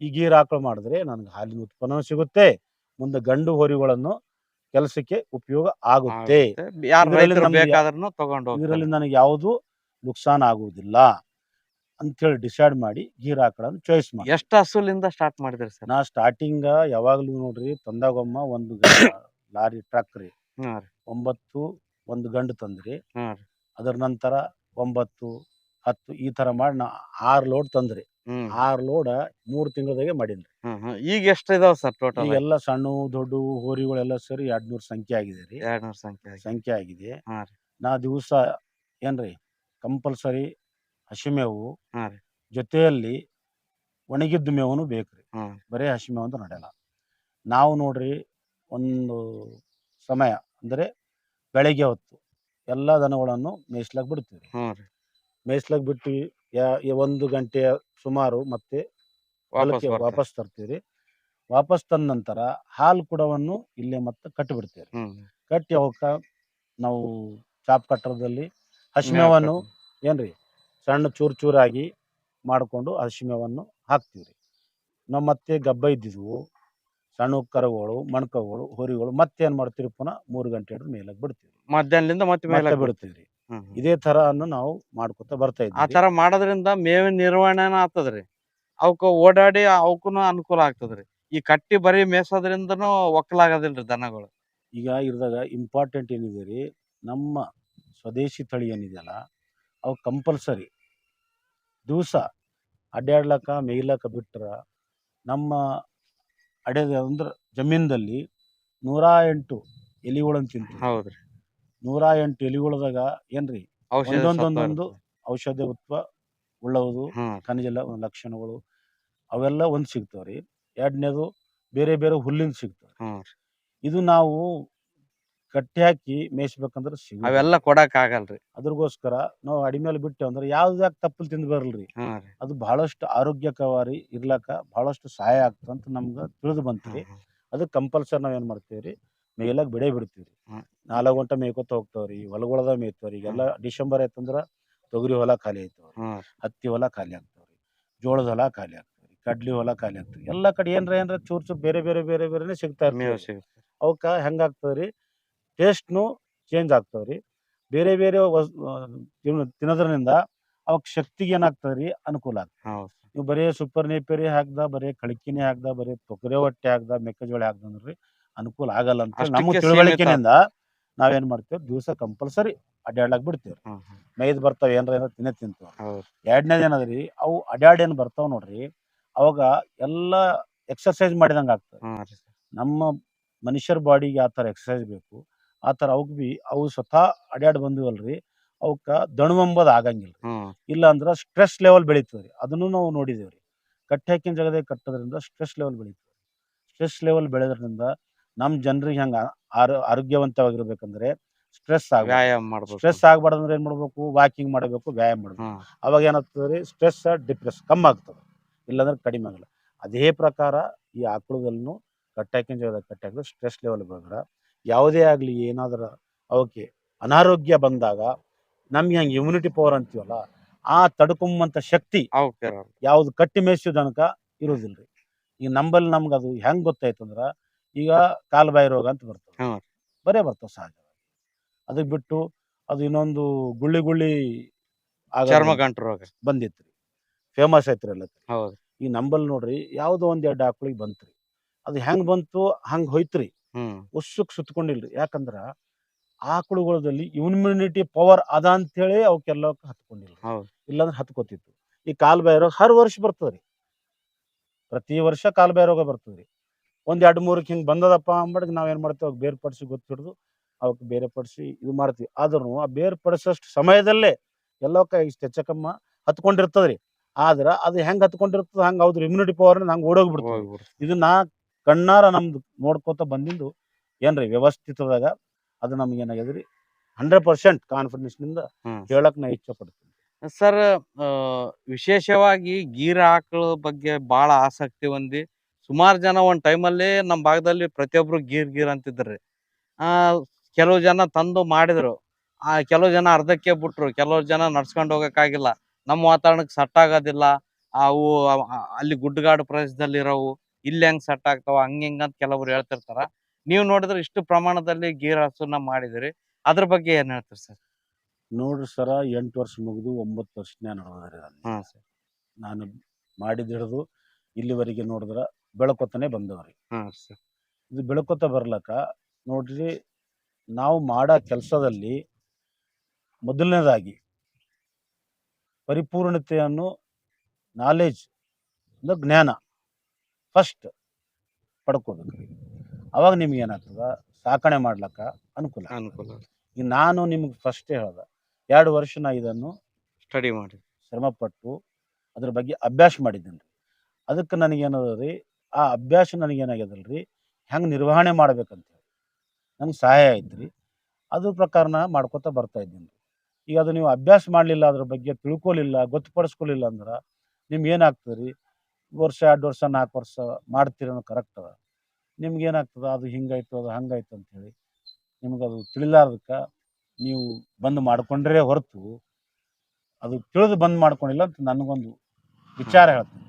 ಈ ಗೀರ್ ಆಕಳು ಮಾಡಿದ್ರೆ ನನಗೆ ಹಾಲಿನ ಉತ್ಪನ್ನ ಸಿಗುತ್ತೆ ಮುಂದೆ ಗಂಡು ಹೋರಿಗಳನ್ನು ಕೆಲಸಕ್ಕೆ ಉಪಯೋಗ ಆಗುತ್ತೆ. ಯಾರು ಇದ್ರಲ್ಲಿ ರೈತರು ನಮ್ಗೆ ಯಾ- ಬೇಕಾದ್ರೂ ತಗೊಂಡು ಇದರಲ್ಲಿ ಹೋಗ್ತಾರೆ ನನಗೆ ಯಾವುದು ನುಕ್ಸಾನ್ ಆಗುವುದಿಲ್ಲ ಅಂತೇಳಿ ಡಿಸೈಡ್ ಮಾಡಿ ಗೀರ್ ಆಕಳನ್ನು ಚಾಯ್ಸ್ ಮಾಡಿ. ಎಷ್ಟು ಹಸುಲಿಂದ ಸ್ಟಾರ್ಟ್ ಮಾಡಿದ್ರಿ ಸರ್? ನಾ ಸ್ಟಾರ್ಟಿಂಗ್ ಯಾವಾಗಲೂ ನೋಡ್ರಿ ತಂದಾಗೊಮ್ಮ ಒಂದು ಗ- ಲಾರಿ ಟ್ರಕ್ ರೀ. ಹಾ ರೀ. ಒಂಬತ್ತು ಒಂದು ಗಂಡು ತಂದ್ರಿ. ಹಾ ರೀ. ಅದರ ನಂತರ ಒಂಬತ್ತು ಹತ್ತು ಈ ತರ ಮಾಡಿ ನಾ ಆರು ಲೋಡ್ ತಂದ್ರಿ. ಹ್ಮ್ ಆರು ಲೋಡ ಮೂರು ತಿಂಗಳದಾಗೆ ಮಾಡಿದ್ರಿ. ಈಗ ಎಷ್ಟು ಇದಾವ್ ಸರ್ ಟೋಟಲ್ ಈಗೆಲ್ಲ ಸಣ್ಣ ದೊಡ್ಡ ಹೋರಿಗಳೆಲ್ಲ ಸೇರಿ ಎರಡ್ ನೂರು ಸಂಖ್ಯೆ ಆಗಿದೆ ರೀ. ಎರಡ್ ನೂರ್ ಸಂಖ್ಯೆ ಆಗಿ. ಸಂಖ್ಯೆ ಆಗಿದೆ. ಹಾ ರೀ. ನಾ ದಿವಸ ಏನ್ರಿ ಕಂಪಲ್ಸರಿ ಹಸಿಮೇವು ಹಾ ರೀ. ಜೊತೆಯಲ್ಲಿ ಒಣಗಿದ್ದ ಮೇವನು ಬೇಕ್ರಿ. ಬರೇ ಬರೀ ಹಸಿಮೇವು ಅಂತ ನಡೆಯಲ್ಲ. ನಾವು ನೋಡ್ರಿ ಒಂದು ಸಮಯ ಅಂದರೆ ಬೆಳಗ್ಗೆ ಹೊತ್ತು ಎಲ್ಲ ದನಗಳನ್ನು ಮೇಯ್ಸ್ಲಾಕ್ ಬಿಡ್ತೀವಿ. ಮೇಯಿಸ್ಲಿಕ್ ರೀ. ಮೇಯ್ಸ್ಲಾಕ್ ಬಿಟ್ಟು ಯಾ- ಈ ಒಂದು ಗಂಟೆಯ ಸುಮಾರು ಮತ್ತೆ ವಾಪಸ್ ಹೊಲಕ್ಕೆ ಬರ್ತಾರೆ. ವಾಪಸ್ ತರ್ತೀವಿ ವಾಪಸ್ ತಂದ ನಂತರ ಹಾಲು ಕುಡವನ್ನು ಇಲ್ಲೇ ಮತ್ತೆ ಕಟ್ಟಿಬಿಡ್ತೇವೆ ಕಟ್ಟಿ ಅವಕ್ಕ ನಾವು ಚಾಪ್ ಕಟ್ಟರದಲ್ಲಿ ಹಸಿಮೆವನ್ನು ಏನ್ರಿ ಸಣ್ಣ ಚೂರು ಚೂರಾಗಿ ಮಾಡಿಕೊಂಡು ಹಸಿಮೆವನ್ನು ಹಾಕ್ತೀವಿ ರೀ ನಾವು ಮತ್ತೆ ಗಬ್ಬ ಇದ್ದಿದ್ವು. ಸಣ್ಣ ಕರುಗಳು ಮಣ್ಕಗಳು ಹೊರಿಗಳು ಮತ್ತೆ ಏನು ಮಾಡ್ತೀವಿ ಪುನಃ ಮೂರು ಗಂಟೆ ಹಿಡಿದು ಮೇಲಕ್ಕೆ ಬಿಡ್ತೀವಿ ಮಧ್ಯಾಹ್ನದಿಂದ ಮತ್ತೆ ಮೇಲಕ್ಕೆ ಮತ್ತೆ ಬಿಡ್ತೀವಿ ರೀ ಇದೇ ಅನ್ನು ನಾವು ಮಾಡ್ಕೊತ ಬರ್ತಾ ಆ ಇದ್ದೀವಿ. ತರ ಮಾಡೋದ್ರಿಂದ ಮೇವಿನ ನಿರ್ವಹಣೆನ ಆಗ್ತದ್ರಿ. ಅವಕ್ಕ ಓಡಾಡಿ ಅವಕ್ಕೂ ಅನುಕೂಲ ಆಗ್ತದ್ರಿ. ಈ ಕಟ್ಟಿ ಬರೀ ಮೇಸೋದ್ರಿಂದನೂ ಒಕ್ಕಲಾಗೋದಿಲ್ರಿ ದನಗಳು. ಈಗ ಇರಿದಾಗ ಇಂಪಾರ್ಟೆಂಟ್ ಏನಿದೆ ರೀ ನಮ್ಮ ಸ್ವದೇಶಿ ತಳಿ ಏನಿದೆಯಲ್ಲ ಅವು ಕಂಪಲ್ಸರಿ ದಿವಸ ಅಡ್ಡಾಡ್ಲಕ್ಕ ಮೇಯ್ಲಕ್ಕ ಬಿಟ್ರೆ ನಮ್ಮ ಅಡ್ಯಾದ ಅಂದ್ರೆ ಜಮೀನದಲ್ಲಿ ನೂರ ಎಂಟು ಎಲಿಗಳನ್ನು ತಿಂತೀವಿ. ಹೌದ್ರಿ. ನೂರ ಎಂಟು ಎಲಿಗಳದಾಗ ಏನ್ರಿ? ಔಷಧ ಒಂದೊಂದೊಂದೊಂದು ಔಷಧತ್ವ ಉಳ್ಳವುದು ಖನಿಜ ಲ- ಲಕ್ಷಣಗಳು ಅವೆಲ್ಲ ಒಂದು ಸಿಗ್ತಾವ್ರಿ. ಎರಡನೇದು ಬೇರೆ ಬೇರೆ ಹುಲ್ಲಿಂದ ಸಿಗ್ತವೆ ಇದು ನಾವು ಕಟ್ಟಿ ಹಾಕಿ ಮೇಯಿಸ್ಬೇಕಂದ್ರೆ ಸಿಗ ಅವೆಲ್ಲ ಕೊಡಕ್ ಆಗಲ್ರಿ ಅದ್ರಗೋಸ್ಕರ ನಾವು ಅಡಿಮೇಲೆ ಬಿಟ್ಟೆ ಅಂದ್ರೆ ಯಾವ್ದಾಕ್ ತಪ್ಪಲ್ ತಿಂದು ಬರಲ್ರಿ? ರೀ. ಅದು ಬಹಳಷ್ಟು ಆರೋಗ್ಯಕವಾರಿ ಇರ್ಲಾಕ ಬಹಳಷ್ಟು ಸಹಾಯ ಆಗ್ತಂತ ನಮ್ಗೆ ತಿಳಿದು ಬಂತ್ರಿ. ಹ್ಮ್. ಅದು ಕಂಪಲ್ಸರಿ ನಾವ್ ಏನ್ ಮಾಡ್ತೀವಿ ರೀ ಮೇಯ್ಲಾಕ್ ಬಿಡೇ ಬಿಡ್ತೀವಿ. ನಾಲ್ಕು ಗಂಟೆ ಮೇಯ್ಕೊತ ಹೋಗ್ತಾವ್ರಿ ಹೊಲಗೊಳದ ಮೇಯ್ತಾವ್ರಿ ಈಗೆಲ್ಲ ಡಿಸೆಂಬರ್ ಆಯ್ತಂದ್ರ ತೊಗರಿ ಹೊಲ ಖಾಲಿ ಆಯ್ತಾವ್ರಿ ರೀ ಹತ್ತಿ ಹೊಲ ಖಾಲಿ ಆಗ್ತಾವ್ರಿ ಜೋಳದ ಹೊಲ ಖಾಲಿ ಆಗ್ತಾವ್ರಿ ಕಡ್ಲಿ ಹೊಲ ಖಾಲಿ ಆಗ್ತಾವ್ರಿ ಎಲ್ಲಾ ಕಡೆ ಏನ್ರ ಏನ್ರ ಚೂರ್ ಚೂರ್ ಬೇರೆ ಬೇರೆ ಬೇರೆ ಬೇರೆನೆ ಸಿಗ್ತಾ ಮೇವ್ ಇರ್ತಾವ್ರಿ ಸಿಗುತ್ತೆ ಅವಕ್ಕ ಹೆಂಗಾಗ್ತದ್ರಿ ಟೇಸ್ಟ್ನು ಚೇಂಜ್ ಆಗ್ತಾವ್ರಿ ಬೇರೆ ಬೇರೆ ವಸ್ ತಿನ್- ತಿನ್ನೋದ್ರಿಂದ ಅವಾಗ ಶಕ್ತಿಗೆ ಏನಾಗ್ತದ್ರಿ ಅನುಕೂಲ ಆಗ್ತದೆ. ನೀವು ಬರೀ ಸೂಪರ್ ನೇಪೇರಿ ಹಾಕ್ದ ಬರೀ ಕಳಕಿನಿ ಹಾಕ್ದ ಬರೀ ತೊಗರೆ ಹೊಟ್ಟೆ ಹಾಕ್ದ ಮೆಕ್ಕೆಜೋಳ ಹಾಕ್ದ ಅಂದ್ರಿ ಅನುಕೂಲ ಆಗಲ್ಲ ಅಂತ ನಮ್ಮ ತಿಳುವಳಿಕೆನಿಂದ ನಾವೇನ್ ಮಾಡ್ತೇವೆ? ದಿವಸ ಕಂಪಲ್ಸರಿ ಅಡ್ಡಾಡ್ಲಾಕ್ ಬಿಡ್ತೇವ್ರಿ ಮೈದ್ ಬರ್ತಾವ ಏನ್ರ ಏನಾರ ತಿನ್ನೇ ತಿಂತಾವ. ಎರಡನೇದು ಏನದ್ರಿ ಅವು ಅಡ್ಯಾಡ್ ಏನ್ ಬರ್ತಾವ ನೋಡ್ರಿ ಅವಾಗ ಎಲ್ಲ ಎಕ್ಸರ್ಸೈಸ್ ಮಾಡಿದಂಗ ಆಗ್ತದೆ. ರೀ ನಮ್ಮ ಮನುಷ್ಯರ ಬಾಡಿಗೆ ಆ ಥರ ಎಕ್ಸರ್ಸೈಸ್ ಬೇಕು. ಆ ಥರ ಅವಕ್ ಬಿ ಅವು ಸ್ವತಃ ಅಡ್ಯಾಡ್ ಬಂದಿವಲ್ರಿ ಅವಕ್ಕ ದಣುವಂಬದ್ ಆಗಂಗಿಲ್ಲ ಇಲ್ಲ ಅಂದ್ರೆ ಸ್ಟ್ರೆಸ್ ಲೆವೆಲ್ ಬೆಳೀತದೆ ಅದನ್ನು ನಾವು ನೋಡಿದೇವ್ರಿ. ಕಟ್ಟಿ ಹಾಕಿನ ಜಾಗದಾಗ ಕಟ್ಟೋದ್ರಿಂದ ಸ್ಟ್ರೆಸ್ ಲೆವೆಲ್ ಬೆಳೀತದೆ ಸ್ಟ್ರೆಸ್ ಲೆವೆಲ್ ಬೆಳೆದ್ರಿಂದ ನಮ್ಮ ಜನರಿಗೆ ಹೆಂಗ ಆರೋ ಆರೋಗ್ಯವಂತವಾಗಿರ್ಬೇಕಂದ್ರೆ ಸ್ಟ್ರೆಸ್ ಆಗ ವ್ಯಾಯಾಮ ಮಾಡಬೇಕು. ಸ್ಟ್ರೆಸ್ ಆಗ್ಬಾರ್ದಂದ್ರೆ ಏನ್ ಮಾಡ್ಬೇಕು? ವಾಕಿಂಗ್ ಮಾಡಬೇಕು ವ್ಯಾಯಾಮ ಮಾಡಬೇಕು. ಅವಾಗ ಏನಾಗ್ತದೆ ರೀ ಸ್ಟ್ರೆಸ್ ಡಿಪ್ರೆಸ್ ಕಮ್ಮಿ ಆಗ್ತದೆ. ಇಲ್ಲಾಂದ್ರೆ ಕಡಿಮೆ ಆಗಲ್ಲ. ಅದೇ ಪ್ರಕಾರ ಈ ಆಕಳದಲ್ಲೂ ಕಟ್ಟಾಕಿನ ಜಾಗದಾಗ ಕಟ್ಟಾಕಿದ್ರೆ ಸ್ಟ್ರೆಸ್ ಲೆವೆಲ್ ಬಂದ್ರೆ ಯಾವುದೇ ಆಗಲಿ ಏನಾದರೂ ಅವಕ್ಕೆ ಅನಾರೋಗ್ಯ ಬಂದಾಗ ನಮ್ಗೆ ಹಂಗೆ ಇಮ್ಯುನಿಟಿ ಪವರ್ ಅಂತೀವಲ್ಲ ಆ ತಡ್ಕೊಂಬಂಥ ಶಕ್ತಿ ಯಾವುದು ಕಟ್ಟಿ ಮೇಯಿಸೋ ತನಕ ಇರೋದಿಲ್ಲ ರೀ ಈಗ ನಂಬಲ್ಲಿ ನಮ್ಗೆ ಅದು ಹೆಂಗ್ ಗೊತ್ತಾಯ್ತಂದ್ರ ಈಗ ಕಾಲ್ಬಾಯಿ ರೋಗ ಅಂತ ಬರ್ತವೆ ಹ್ಮ್. ಬರೇ ಬರ್ತಾವ ಸಹಜ ಅದಕ್ಕೆ ಬಿಟ್ಟು ಅದು ಇನ್ನೊಂದು ಗುಳ್ಳಿ ಗುಳ್ಳಿ ರೋಗ. ಬಂದಿತ್ತು ಫೇಮಸ್ ಐತ್ರಿ ಎಲ್ಲ ಈ ನಂಬಲ್ ನೋಡ್ರಿ ಯಾವುದೋ ಒಂದ್ ಎರಡು ಆಕಳಿಗೆ ಬಂತ್ರಿ. ಅದು ಹೆಂಗ್ ಬಂತು ಹಂಗ್ ಹೋಯ್ತ್ರಿ. ಉಸ್ಸುಕ್ ಸುತ್ತಕೊಂಡಿಲ್ರಿ ಯಾಕಂದ್ರ ಆಕಳುಗಳಲ್ಲಿ ಇಮ್ಯುನಿಟಿ ಪವರ್ ಅದ ಅಂತ ಹೇಳಿ ಅವಕ್ಕೆಲ್ಲ ಹತ್ಕೊಂಡಿಲ್ಲ ಇಲ್ಲಾಂದ್ರೆ ಹತ್ಕೋತಿತ್ತು. ಈ ಕಾಲ್ಬಾಯಿ ರೋಗ ಹರ್ ವರ್ಷ ಬರ್ತದ್ರಿ. ಪ್ರತಿ ವರ್ಷ ಕಾಲ್ಬಾಯಿ ರೋಗ ಬರ್ತದ್ರಿ. ಒಂದ್ ಎರಡ್ ಮೂರಕ್ಕೆ ಹಿಂಗ್ ಬಂದದಪ್ಪ ಅಂಬಡಿಗೆ ನಾವ್ ಏನ್ ಮಾಡ್ತೇವೆ ಅವ್ಕ್ ಬೇರ್ಪಡಿಸಿ ಗೊತ್ತಿಡ್ದು ಅವಕ್ ಬೇರೆ ಪಡಿಸಿ ಇದು ಮಾಡ್ತೀವಿ. ಆದ್ರೂ ಆ ಬೇರ್ಪಡಿಸೋಷ್ಟು ಸಮಯದಲ್ಲೇ ಎಲ್ಲೋಕ ಇಷ್ಟು ಹೆಚ್ಚಕಮ್ಮ ಹತ್ಕೊಂಡಿರ್ತದ್ರಿ. ಆದ್ರ ಅದು ಹೆಂಗ್ ಹತ್ಕೊಂಡಿರ್ತದ ಹಂಗ ಹೌದ್ರಿ ಇಮ್ಯುನಿಟಿ ಪವರ್ ಹಂಗ ಓಡೋಗ್ಬಿಡ್ತದೆ ಹೋಗ್ಬಿಡ್ತು ಇದನ್ನ ಕಣ್ಣಾರ ನಮ್ದು ನೋಡ್ಕೋತ ಬಂದಿದ್ದು ಏನ್ರಿ ವ್ಯವಸ್ಥಿತದಾಗ ಅದು ನಮ್ಗೆ ಏನಾಗ್ಯದ್ರಿ? ಹಂಡ್ರೆಡ್ ಪರ್ಸೆಂಟ್ ಕಾನ್ಫಿಡೆನ್ಸ್ನಿಂದ ಹೇಳಕ್ ನಾ ಇಚ್ಛೆ ಪಡ್ತೀನಿ. ಸರ್ ವಿಶೇಷವಾಗಿ ಗೀರ ಆಕಳ ಬಗ್ಗೆ ಬಹಳ ಆಸಕ್ತಿ ಹೊಂದಿ ಸುಮಾರು ಜನ ಒಂದ್ ಟೈಮಲ್ಲಿ ನಮ್ಮ ಭಾಗದಲ್ಲಿ ಪ್ರತಿಯೊಬ್ರು ಗೀರ್ ಗೀರ್ ಅಂತಿದ್ರಿ. ಆ ಕೆಲವು ಜನ ತಂದು ಮಾಡಿದ್ರು. ಆ ಕೆಲವು ಜನ ಅರ್ಧಕ್ಕೆ ಬಿಟ್ರು ಕೆಲವು ಜನ ನಡ್ಸ್ಕೊಂಡು ಹೋಗಕ್ಕಾಗಿಲ್ಲ. ನಮ್ಮ ವಾತಾವರಣಕ್ಕೆ ಸಟ್ ಆಗೋದಿಲ್ಲ. ಅವು ಅಲ್ಲಿ ಗುಡ್ಡಗಾಡು ಪ್ರದೇಶದಲ್ಲಿ ಇರೋವು ಇಲ್ಲಿ ಹೆಂಗ್ ಸೆಟ್ ಆಗ್ತಾವ ಹಂಗ ಹಿಂಗ ಅಂತ ಕೆಲವ್ರು ಹೇಳ್ತಿರ್ತಾರ. ನೀವು ನೋಡಿದ್ರೆ ಇಷ್ಟು ಪ್ರಮಾಣದಲ್ಲಿ ಗೀರ್ ಹಸುನ ಮಾಡಿದಿರಿ. ಅದ್ರ ಬಗ್ಗೆ ಏನ್ ಹೇಳ್ತೀರಿ ಸರ್? ನೋಡ್ರಿ ಸರ ಎಂಟು ವರ್ಷ ಮುಗಿದು ಒಂಬತ್ತು ವರ್ಷನೇ ನಡೆದ್ರಿ ನಾನು ಹಾ ಸರ್. ನಾನು ಮಾಡಿದ ಹಿಡಿದು ಇಲ್ಲಿವರೆಗೆ ನೋಡಿದ್ರ ಬೆಳಕೊತ್ತನೆ ಬಂದವ್ರಿ. ಹಾ ಸರ್. ಇದು ಬೆಳಕೊತ ಬರ್ಲಕ್ಕ ನೋಡ್ರಿ ನಾವು ಮಾಡೋ ಕೆಲಸದಲ್ಲಿ ಮೊದಲನೇದಾಗಿ ಪರಿಪೂರ್ಣತೆಯನ್ನು ನಾಲೆಜ್ ಅಂದ್ರೆ ಜ್ಞಾನ. ಫಸ್ಟ್ ಪಡ್ಕೋಬೇಕು. ಅವಾಗ ನಿಮ್ಗೆ ಏನಾಗ್ತದ? ಸಾಕಣೆ ಮಾಡ್ಲಕ್ಕ ಅನುಕೂಲ ಅನುಕೂಲ ಈಗ ನಾನು ನಿಮ್ಗೆ ಫಸ್ಟ್ ಹೇಳ್ದೆ ಎರಡು ವರ್ಷ ನಾ ಇದನ್ನು ಸ್ಟಡಿ ಮಾಡಿ ಶ್ರಮಪಟ್ಟು ಅದ್ರ ಬಗ್ಗೆ ಅಭ್ಯಾಸ ಮಾಡಿದ್ದೀನಿ. ರೀ ಅದಕ್ಕೆ ನನಗೇನದ ರೀ ಆ ಅಭ್ಯಾಸ ನನಗೇನಾಗ್ಯದಲ್ಲ ರೀ ಹೆಂಗೆ ನಿರ್ವಹಣೆ ಮಾಡ್ಬೇಕಂತ ಹೇಳಿ. ನಂಗೆ ಸಹಾಯ ಆಯ್ತು ರೀ ಅದ್ರ ಪ್ರಕಾರ ನಾ ಮಾಡ್ಕೊತ ಬರ್ತಾ ಇದ್ದೀನಿ. ರೀ ಈಗ ಅದು ನೀವು ಅಭ್ಯಾಸ ಮಾಡಲಿಲ್ಲ ಅದ್ರ ಬಗ್ಗೆ ತಿಳ್ಕೊಲಿಲ್ಲ ಗೊತ್ತುಪಡಿಸ್ಕೊಲಿಲ್ಲ ಅಂದ್ರೆ ನಿಮ್ಗೆ ಏನಾಗ್ತದೆ ರೀ ವರ್ಷ ಎರಡು ವರ್ಷ ನಾಲ್ಕು ವರ್ಷ ಮಾಡ್ತೀರಿ ಕರೆಕ್ಟ್ ಅದ. ನಿಮ್ಗೆ ಏನಾಗ್ತದ? ಅದು ಹಿಂಗಾಯ್ತು ಅದು ಹಂಗಾಯ್ತು ನಿಮ್ಗೆ ಅದು ತಿಳಿಲಾರ್ದಕ್ಕೆ ನೀವು ಬಂದ್ ಮಾಡ್ಕೊಂಡ್ರೆ ಹೊರತು ಅದು ತಿಳಿದು ಬಂದ್ ಮಾಡ್ಕೊಂಡಿಲ್ಲ ಅಂತ ನನಗೊಂದು ವಿಚಾರ ಹೇಳ್ತೀನಿ.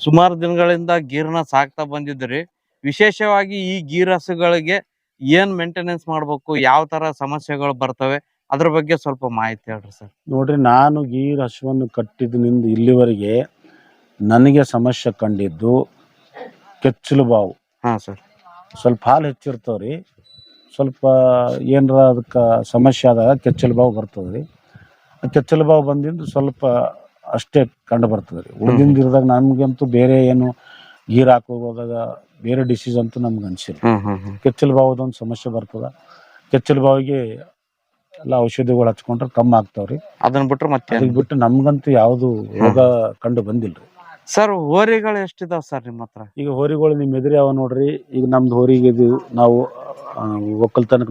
ಸುಮಾರು ದಿನಗಳಿಂದ ಗೀರ್ನ ಸಾಕ್ತಾ ಬಂದಿದ್ರಿ ವಿಶೇಷವಾಗಿ ಈ ಗೀರ್ ಹಸುಗಳಿಗೆ ಏನ್ ಮೇಂಟೆನೆನ್ಸ್ ಮಾಡ್ಬೇಕು ಯಾವ ತರ ಸಮಸ್ಯೆಗಳು ಬರ್ತವೆ ಅದ್ರ ಬಗ್ಗೆ ಸ್ವಲ್ಪ ಮಾಹಿತಿ ಹೇಳ್ರಿ ಸರ್. ನೋಡ್ರಿ ನಾನು ಗೀರ್ ಹಸುವನ್ನು ಕಟ್ಟಿದ್ನಿಂದ ಇಲ್ಲಿವರೆಗೆ ನನಗೆ ಸಮಸ್ಯೆ ಕಂಡಿದ್ದು ಕೆಚ್ಚಲು ಬಾವು. ಹಾ ಸರ್. ಸ್ವಲ್ಪ ಹಾಲು ಹೆಚ್ಚಿರ್ತಾವ್ರಿ. ಸ್ವಲ್ಪ ಏನರ ಅದಕ್ಕೆ ಸಮಸ್ಯೆ ಆದಾಗ ಕೆಚ್ಚಲು ಬಾವು ಬರ್ತದೆ ರೀ ಆ ಕೆಚ್ಚಲು ಬಾವು ಬಂದಿಂದ ಸ್ವಲ್ಪ ಅಷ್ಟೇ ಕಂಡು ಬರ್ತದೆ ರೀ ಉಳಿದಿಂದ ಇರಿದಾಗ ನಮಗಂತೂ ಬೇರೆ ಏನು ಗೀರ್ ಹಾಕೋದಾಗ ಬೇರೆ ಡಿಸೀಸ್ ಅಂತೂ ನಮ್ಗೆ ಅನಿಸಿಲ್ಲ. ಹ್ಮ್ ಹ್ಮ್ ಹ್ಮ್. ಕೆಚ್ಚಲು ಬಾವುದೊಂದು ಸಮಸ್ಯೆ ಬರ್ತದ. ಕೆಚ್ಚಲು ಬಾವಿಗೆ ಎಲ್ಲ ಔಷಧಿಗಳು ಹಚ್ಕೊಂಡ್ರೆ ಕಮ್ಮಿ ಆಗ್ತಾವ್ರಿ. ಅದನ್ನ ಬಿಟ್ರೆ ಮತ್ತೆ ಅದಕ್ಕೆ ಬಿಟ್ಟು ನಮ್ಗಂತೂ ಯಾವುದು ರೋಗ ಕಂಡು ಬಂದಿಲ್ರಿ. ಸರ್ ಹೋರಿಗಳು ಎಷ್ಟಿದಾವ್ ಸರ್ ನಿಮ್ಮ ಹತ್ರ? ಈಗ ಹೋರಿಗಳು ನಿಮ್ಮ ಎದುರಿ ಅವ ನೋಡ್ರಿ. ಈಗ ನಮ್ದು ಹೋರಿಗೆ ಇದು ನಾವು ಆ, ಮೇವ್